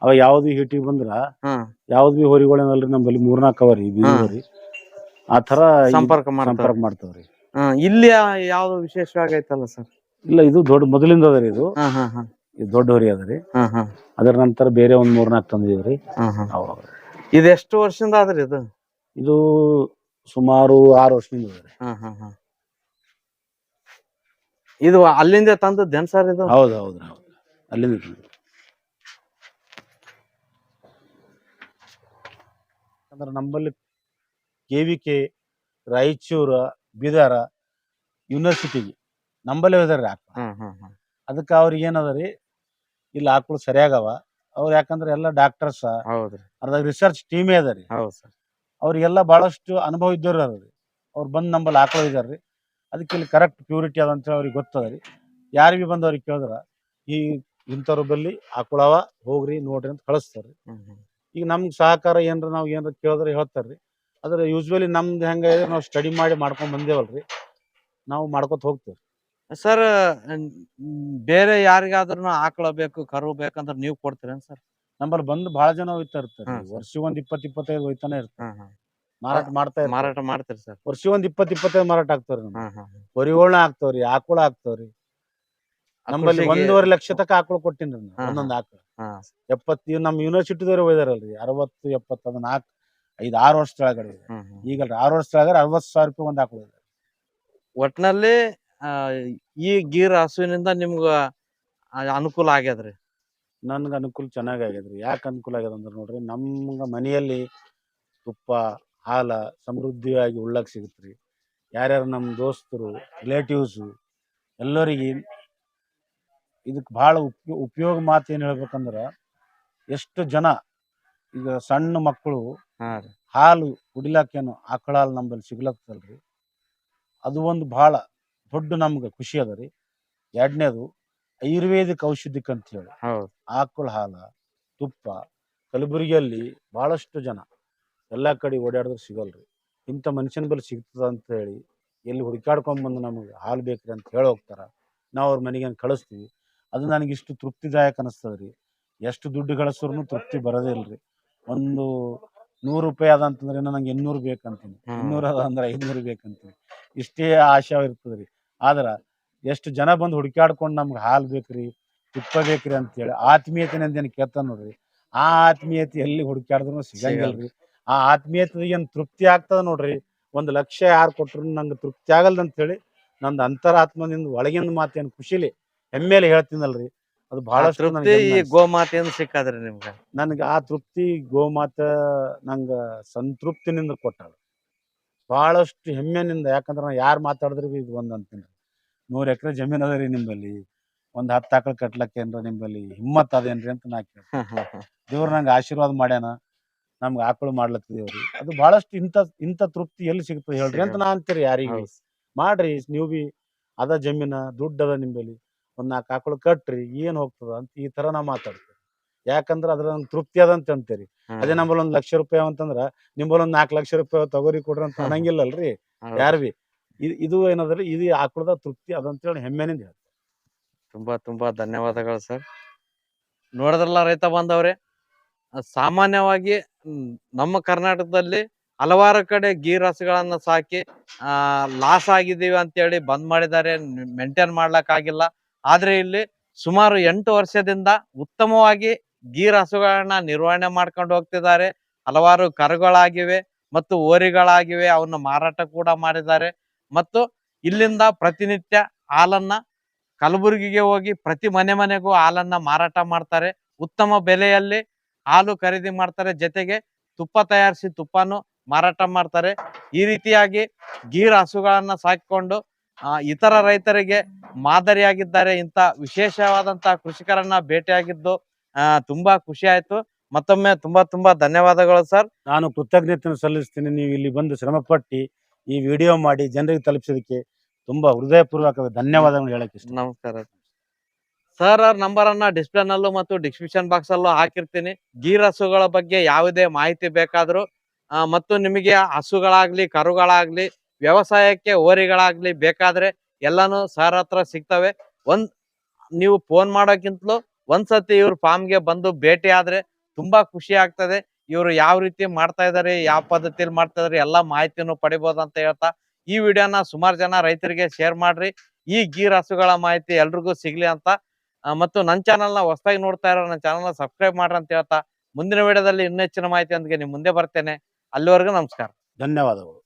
ಅವ ಯಾವ್ದು ಹಿಟ್ಟಿಗೆ ಬಂದ್ರ ಹಾ. ಯಾವ್ದು ಬಿ ಹೊರಿಗಳೇನಲ್ರಿ ನಂಬಲ್ಲಿ ಮೂರ್ನಾಲ್ಕು ಅವರಿ ಬೀಜರಿ ಆ ತರ ಸಂಪರ್ಕ ಮಾಡ್ತಾರ ಸಂಪರ್ಕ ಮಾಡ್ತಾವ್ರಿ. ಇಲ್ಲಿ ಯಾವ್ದು ವಿಶೇಷವಾಗೈತಲ್ಲ ಸರ್? ಇಲ್ಲ ಇದು ದೊಡ್ಡ ಮೊದಲಿಂದ ಅದರಿ ಇದು. ಹಾ ಹಾ ಹಾ. ಇದು ದೊಡ್ಡ ಹೊರಿ ಅದರಿ ಹಾ ಹಾ. ಅದರ ನಂತರ ಬೇರೆ ಒಂದ್ ಮೂರ್ನಾಲ್ಕು ತಂದಿದ್ರಿ ಹಾ ಹಾ. ಅವಾಗ. ಇದು ಎಷ್ಟು ವರ್ಷದಿಂದ ಆದ್ರಿ ಇದು? ಇದು ಸುಮಾರು ಆರು ವರ್ಷದಿಂದ ಹಾ ಹಾ ಇದು ಅಲ್ಲಿಂದ ತಂದ ಸರ್ ಇದು? ಹೌದು ಹೌದು ಹೌದು. ಅಲ್ಲಿಂದ ತಂದಿದ್ದು. ಅಂದ್ರೆ ನಮ್ಮಲ್ಲಿ K V K Raichur Bidar ಯೂನಿವರ್ಸಿಟಿಗೆ. ನಂಬಲ್ಲೇ ಹೋದ್ರಿ ಆಕಳ ಅದಕ್ಕ ಅವ್ರಿಗೆ ಏನದ ರೀ? ಇಲ್ಲಿ ಆಕಳು ಸರಿಯಾಗವ. ಅವ್ರು ಯಾಕಂದ್ರೆ ಎಲ್ಲ ಡಾಕ್ಟರ್ಸ್ ಹೌದ್ರಿ. ಅದ್ರಾಗ ರಿಸರ್ಚ್ ಟೀಮೇ ಅದ ರೀ. ಹೌದ್ ಸರ್. ಅವ್ರಿಗೆಲ್ಲ ಬಹಳಷ್ಟು ಅನುಭವ ಇದ್ದವ್ರು ರೀ. ಅವ್ರು ಬಂದು ನಂಬಲ್ಲಿ ಆಕಳು ಇದಾರ್ರಿ ಅದಕ್ಕೆ ಇಲ್ಲಿ ಕರೆಕ್ಟ್ ಪ್ಯೂರಿಟಿ ಅದ ಅಂತೇಳಿ ಅವ್ರಿಗೆ ಗೊತ್ತದ ರೀ. ಯಾರು ಬಿ ಬಂದು ಅವ್ರಿಗೆ ಕೇಳಿದ್ರ ಈ ಇಂಥವ್ರ ಬಲ್ಲಿ ಆಕಳವ ಹೋಗ್ರಿ ನೋಡ್ರಿ ಅಂತ ಕಳಿಸ್ತಾರ್ರಿ ಈಗ ನಮ್ಗೆ ಸಹಕಾರ ಏನ್ರ ನಾವು ಏನ್ರ ಕೇಳಿದ್ರೆ ಹೇಳ್ತಾರ್ರಿ ಅದ್ರ ಯೂಶ್ವಲಿ ನಮ್ದು ಹೆಂಗ ನಾವು ಸ್ಟಡಿ ಮಾಡಿ ಮಾಡ್ಕೊಂಡ್ ಬಂದೇವಲ್ರಿ. ನಾವು ಮಾಡ್ಕೊತ ಹೋಗ್ತೇವೆ ಸರ್ ಬೇರೆ ಯಾರಿಗಾದ್ರೂ ಆಕಳ ಬೇಕು ಕರು ಬೇಕಂದ್ರ ನೀವು ಕೊಡ್ತೀರೇನ್ ಸರ್? ನಮ್ಮಲ್ಲಿ ಬಂದು ಬಹಳ ಜನ ಹೋಯ್ತಾ ಇರ್ತಾರೆ ವರ್ಷ ಒಂದ್ ಇಪ್ಪತ್ ಇಪ್ಪತ್ತೈದು ಹೋಯ್ತಾನೆ ಇರ್ತಾರೆ. ಮಾರಾಟ ಮಾಡ್ತಾ ಮಾರಾಟ ಮಾಡ್ತೀರಿ ಸರ್. ವರ್ಷಿ ಒಂದ್ ಇಪ್ಪತ್ ಇಪ್ಪತ್ತೈದು ಮಾರಾಟ ಆಗ್ತಾವ್ರಿ. ಹೊರಿಗಳನ್ನ ಹಾಕ್ತಾವ್ರಿ ಆಕಳ ಹಾಕ್ತಾವ್ರಿ. ನಮ್ಮಲ್ಲಿ ಒಂದೂವರೆ ಲಕ್ಷ ತಕ ಆಕಳು ಕೊಟ್ಟಿನಿ ಹಾ, ಹಾ. ಒಂದೊಂದ್ ಆಕಳು. ಎಪ್ಪತ್ ನಮ್ ಯೂನಿವರ್ಸಿಟಿದವ್ರು ಹೋಯ್ದಾರಲ್ರಿ. ಅರವತ್ತು ಎಪ್ಪತ್ ಅದ ನಾಲ್ಕು ಐದ್ ಆರು ವರ್ಷ ಕೆಳಗಡೆ ಇದೆ. ಹ್ಮ್ ಹ್ಮ್. ಈಗ ಆರು ವರ್ಷ ಕೆಳಗಡೆ ಅರವತ್ತು ಸಾವಿರ ರೂಪಾಯಿ ಒಂದ್ ಆಕಳು ಒಟ್ನಲ್ಲಿ ಈ ಗೀರ್ ಹಸುವಿನಿಂದ ನಿಮ್ಗ ಅನುಕೂಲ ಆಗ್ಯದ್ರಿ? ನನ್ಗೆ ಅನುಕೂಲ ಚೆನ್ನಾಗಿ ಆಗ್ಯದ್ರಿ. ಯಾಕೆ ಅನುಕೂಲ ಆಗ್ಯದ ಅಂದ್ರೆ ನೋಡ್ರಿ ನಮ್ಗೆ ಮನೆಯಲ್ಲಿ ತುಪ್ಪ ಹಾಲ ಸಮೃದ್ಧಿಯಾಗಿ ಉಳ್ಳಕ್ಕೆ ಸಿಗುತ್ತೆ ಯಾರ್ಯಾರು ನಮ್ಮ ದೋಸ್ತರು ರಿಲೇಟಿವ್ಸು ಎಲ್ಲರಿಗೆ ಇದಕ್ಕೆ ಭಾಳ ಉಪ್ಯೋ ಉಪಯೋಗ ಮಾತು ಏನು ಹೇಳ್ಬೇಕಂದ್ರೆ ಎಷ್ಟು ಜನ ಈಗ ಸಣ್ಣ ಮಕ್ಕಳು ಹಾಲು ಕುಡಿಲಾಕೇನು ಆಕಳ ಹಾಲು ನಮ್ಮಲ್ಲಿ ಸಿಗ್ಲತ್ತಲ್ರಿ. ಅದು ಒಂದು ಭಾಳ ದೊಡ್ಡ ನಮ್ಗೆ ಖುಷಿ ಅದ ರೀ. ಎರಡನೇದು ಆಯುರ್ವೇದಿಕ್ ಔಷಧಿಕ್ ಅಂತ ಹೇಳಿ. ಹೌದು. ಆಕಳ ಹಾಲ ತುಪ್ಪ ಕಲಬುರಗಿಯಲ್ಲಿ ಭಾಳಷ್ಟು ಜನ ಎಲ್ಲ ಕಡೆ ಓಡಾಡಿದ್ರೆ ಸಿಗಲ್ರಿ ಇಂಥ ಮನುಷ್ಯನ ಬಲ್ಲಿ ಸಿಗ್ತದ ಅಂತ ಹೇಳಿ ಎಲ್ಲಿ ಹುಡುಕಾಡ್ಕೊಂಡ್ ಬಂದು ನಮಗೆ ಹಾಲು ಬೇಕ್ರಿ ಅಂತ ಹೇಳಿ ಹೋಗ್ತಾರ. ನಾವು ಅವ್ರ ಮನೆಗೆ ಕಳಿಸ್ತೀವಿ. ಅದು ನನಗೆ ಇಷ್ಟು ತೃಪ್ತಿದಾಯಕ ಅನಿಸ್ತದ ರೀ. ಎಷ್ಟು ದುಡ್ಡು ಗಳಿಸಿದ್ರು ತೃಪ್ತಿ ಬರೋದೇ ಇಲ್ರಿ. ಒಂದು ನೂರು ರೂಪಾಯಿ ಅದ ಅಂತಂದ್ರೆ ನಂಗೆ ಇನ್ನೂರು ಬೇಕಂತೀನಿ. ಇನ್ನೂರ ಅದ ಅಂದ್ರೆ ಐನೂರು ಬೇಕಂತೀನಿ. ಇಷ್ಟೇ ಆಶಾ ಇರ್ತದ್ರಿ. ಆದ್ರೆ ಎಷ್ಟು ಜನ ಬಂದು ಹುಡುಕಾಡ್ಕೊಂಡು ನಮ್ಗೆ ಹಾಲು ಬೇಕ್ರಿ ತುಪ್ಪ ಬೇಕ್ರಿ ಅಂತೇಳಿ ಆತ್ಮೀಯತೆ ಏನು ಕೇಳ್ತಾನ ನೋಡ್ರಿ. ಆ ಆತ್ಮೀಯತೆ ಎಲ್ಲಿ ಹುಡುಕಾಡಿದ್ರು ಸಿಗಂಗಿಲ್ರಿ. ಆ ಆತ್ಮೀಯತೆ ಏನ್ ತೃಪ್ತಿ ಆಗ್ತದ ನೋಡ್ರಿ. ಒಂದು ಲಕ್ಷ ಯಾರು ಕೊಟ್ರು ನಂಗೆ ತೃಪ್ತಿ ಆಗಲ್ದ ಅಂತೇಳಿ ನಂದು ಅಂತರಾತ್ಮದಿಂದ ಒಳಗಿಂದ ಮಾತೇನು ಖುಷಿಲಿ ಹೆಮ್ಮೆಲಿ ಹೇಳ್ತೀನಲ್ರಿ. ಅದು ಬಹಳ ಬಹಳಷ್ಟು ಗೋಮಾತೆಯಿಂದ ಸಿಕ್ಕದ್ರಿ ನಿಮ್ಗೆ. ನನಗೆ ಆ ತೃಪ್ತಿ ಗೋಮಾತ ನಂಗೆ ಸಂತೃಪ್ತಿನಿಂದ ಕೊಟ್ಟಾಳ. ಬಹಳಷ್ಟು ಹೆಮ್ಮೆನಿಂದ ಯಾಕಂದ್ರೆ ನಾ ಯಾರು ಮಾತಾಡಿದ್ರು ಇದು ಒಂದು ಅಂತೀನಿ ನೂರು ಎಕರೆ ಜಮೀನ್ ಅದ ರೀ ನಿಮ್ಮಲ್ಲಿ ಒಂದು ಹತ್ತು ಆಕಳು ಕಟ್ಲಕ್ಕೆ ಏನ್ರ ನಿಮ್ಮಲ್ಲಿ ಹಿಮ್ಮತ್ ಅದೇನ್ರಿ ಅಂತ ನಾ ಕೇಳಿ ದೇವ್ರು ನಂಗೆ ಆಶೀರ್ವಾದ ಮಾಡ್ಯಾನ. ನಮ್ಗೆ ಆಕಳು ಮಾಡ್ಲತ್ತಿದೇವ್ರಿ ಅದು ಬಹಳಷ್ಟು ಇಂಥ ಇಂಥ ತೃಪ್ತಿ ಎಲ್ಲಿ ಸಿಗ್ತದೆ ಹೇಳ್ರಿ ಅಂತ ನಾ ಅಂತೀರಿ ಯಾರಿಗೆ. ಮಾಡ್ರಿ ನೀವು ಬಿ ಅದ ಜಮೀನ ದುಡ್ಡು ಅದ ನಿಂಬಲ್ಲಿ. ಒಂದ್ ನಾಲ್ಕು ಆಕಳು ಕಟ್ರಿ ಏನ್ ಹೋಗ್ತದ ಅಂತ ಈ ತರ ನಾ ಮಾತಾಡ್ತೀವಿ. ಯಾಕಂದ್ರ ಅದ್ರ ಒಂದ್ ತೃಪ್ತಿ ಅದ ಅಂತ ಅಂತೀರಿ ಅದೇ ನಮ್ಮಲ್ಲಿ ಒಂದ್ ಲಕ್ಷ ರೂಪಾಯಿ ಅಂತಂದ್ರ ನಿಮ್ಮಲ್ಲಿ ಒಂದ್ ನಾಲ್ಕು ಲಕ್ಷ ರೂಪಾಯಿ ತಗೋರಿ ಕೊಡ್ರಿ ಅಂತ ಅನ್ನಂಗಿಲ್ಲಲ್ರಿ? ಯಾರ್ವಿ ಯಾರು ಬಿ? ಇದು ಏನಾದ್ರೆ ಇದು ಆಕಳದ ತೃಪ್ತಿ ಅದಂತೇಳಿ ಹೆಮ್ಮೆನಿಂದ ಹೇಳ್ತಾರೆ ತುಂಬಾ ತುಂಬಾ ಧನ್ಯವಾದಗಳು ಸರ್. ನೋಡಿದ್ರಲ್ಲ ರೈತ ಬಾಂಧವ್ರೆ ಸಾಮಾನ್ಯವಾಗಿ ನಮ್ಮ ಕರ್ನಾಟಕದಲ್ಲಿ ಹಲವಾರು ಕಡೆ ಗೀರ್ ರಸಗಳನ್ನ ಸಾಕಿ ಆ ಲಾಸ್ ಆಗಿದ್ದೀವಿ ಅಂತೇಳಿ ಬಂದ್ ಮಾಡಿದ್ದಾರೆ ಮೇಂಟೈನ್ ಮಾಡ್ಲಕ್ ಆಗಿಲ್ಲ ಆದ್ರೆ ಇಲ್ಲಿ ಸುಮಾರು ಎಂಟು ವರ್ಷದಿಂದ ಉತ್ತಮವಾಗಿ ಗೀರ್ ಹಸುಗಳನ್ನ ನಿರ್ವಹಣೆ ಮಾಡ್ಕೊಂಡು ಹೋಗ್ತಿದ್ದಾರೆ. ಹಲವಾರು ಕರುಗಳಾಗಿವೆ ಮತ್ತು ಓರಿಗಳಾಗಿವೆ ಅವನ್ನ ಮಾರಾಟ ಕೂಡ ಮಾಡಿದ್ದಾರೆ. ಮತ್ತು ಇಲ್ಲಿಂದ ಪ್ರತಿನಿತ್ಯ ಹಾಲನ್ನ ಕಲಬುರಗಿಗೆ ಹೋಗಿ ಪ್ರತಿ ಮನೆ ಮನೆಗೂ ಹಾಲನ್ನ ಮಾರಾಟ ಮಾಡ್ತಾರೆ. ಉತ್ತಮ ಬೆಲೆಯಲ್ಲಿ ಹಾಲು ಖರೀದಿ ಮಾಡ್ತಾರೆ. ಜೊತೆಗೆ ತುಪ್ಪ ತಯಾರಿಸಿ ತುಪ್ಪನು ಮಾರಾಟ ಮಾಡ್ತಾರೆ. ಈ ರೀತಿಯಾಗಿ ಗೀರ್ ಹಸುಗಳನ್ನ ಸಾಕಿಕೊಂಡು ಇತರ ರೈತರಿಗೆ ಮಾದರಿಯಾಗಿದ್ದಾರೆ. ಇಂಥ ವಿಶೇಷವಾದಂತ ಕೃಷಿಕರನ್ನ ಭೇಟಿಯಾಗಿದ್ದು ಆ, ತುಂಬಾ ಖುಷಿ ಆಯ್ತು. ಮತ್ತೊಮ್ಮೆ ತುಂಬಾ ತುಂಬಾ ಧನ್ಯವಾದಗಳು ಸರ್. ನಾನು ಕೃತಜ್ಞತೆ ಸಲ್ಲಿಸ್ತೀನಿ. ನೀವು ಇಲ್ಲಿ ಬಂದು ಶ್ರಮಪಟ್ಟು ಈ ವಿಡಿಯೋ ಮಾಡಿ ಜನರಿಗೆ ತಲುಪಿಸೋದಕ್ಕೆ ತುಂಬಾ ಹೃದಯಪೂರ್ವಕ ಧನ್ಯವಾದಗಳು ಹೇಳಕ್ಕೆ ಇಷ್ಟ ನಮಸ್ಕಾರ. ಸರ್ ಅವ್ರ ನಂಬರ್ ಅನ್ನ ಡಿಸ್ಪ್ಲೇ ನಲ್ಲೂ ಮತ್ತು ಡಿಸ್ಕ್ರಿಪ್ಷನ್ ಬಾಕ್ಸ್ ಅಲ್ಲೂ ಹಾಕಿರ್ತೀನಿ. ಗೀರ್ ಹಸುಗಳ ಬಗ್ಗೆ ಯಾವುದೇ ಮಾಹಿತಿ ಬೇಕಾದ್ರೂ ಮತ್ತು ನಿಮಗೆ ಹಸುಗಳಾಗ್ಲಿ ಕರುಗಳಾಗ್ಲಿ ವ್ಯವಸಾಯಕ್ಕೆ ಓರಿಗಳಾಗ್ಲಿ ಬೇಕಾದ್ರೆ ಎಲ್ಲಾನು ಸರ್ ಹತ್ರ ಸಿಗ್ತವೆ. ಒಂದ್ ನೀವು ಫೋನ್ ಮಾಡೋಕ್ಕಿಂತಲೂ ಒಂದ್ಸತಿ ಇವ್ರ ಫಾರ್ಮ್ಗೆ ಬಂದು ಭೇಟಿ ಆದ್ರೆ ತುಂಬಾ ಖುಷಿ ಆಗ್ತದೆ. ಇವರು ಯಾವ ರೀತಿ ಮಾಡ್ತಾ ಇದಾರೆ, ಯಾವ ಪದ್ಧತಿಯಲ್ಲಿ ಮಾಡ್ತಾ ಇದಾರೆ, ಎಲ್ಲಾ ಮಾಹಿತಿನೂ ಪಡಿಬಹುದು ಅಂತ ಹೇಳ್ತಾ ಈ ವಿಡಿಯೋನ ಸುಮಾರು ಜನ ರೈತರಿಗೆ ಶೇರ್ ಮಾಡ್ರಿ. ಈ ಗೀರ್ ಹಸುಗಳ ಮಾಹಿತಿ ಎಲ್ರಿಗೂ ಸಿಗ್ಲಿ ಅಂತ. ಮತ್ತು ನನ್ನ ಚಾನಲ್ನ ಹೊಸದಾಗಿ ನೋಡ್ತಾ ಇರೋ ನನ್ನ ಚಾನಲ್ನ ಸಬ್ಸ್ಕ್ರೈಬ್ ಮಾಡ್ರಿ ಅಂತ ಹೇಳ್ತಾ ಮುಂದಿನ ವಿಡಿಯೋದಲ್ಲಿ ಇನ್ನೂ ಹೆಚ್ಚಿನ ಮಾಹಿತಿ ಮಾಹಿತಿಯೊಂದಿಗೆ ನಿಮ್ ಮುಂದೆ ಬರ್ತೇನೆ. ಅಲ್ಲಿವರೆಗೂ ನಮಸ್ಕಾರ. ಧನ್ಯವಾದಗಳು.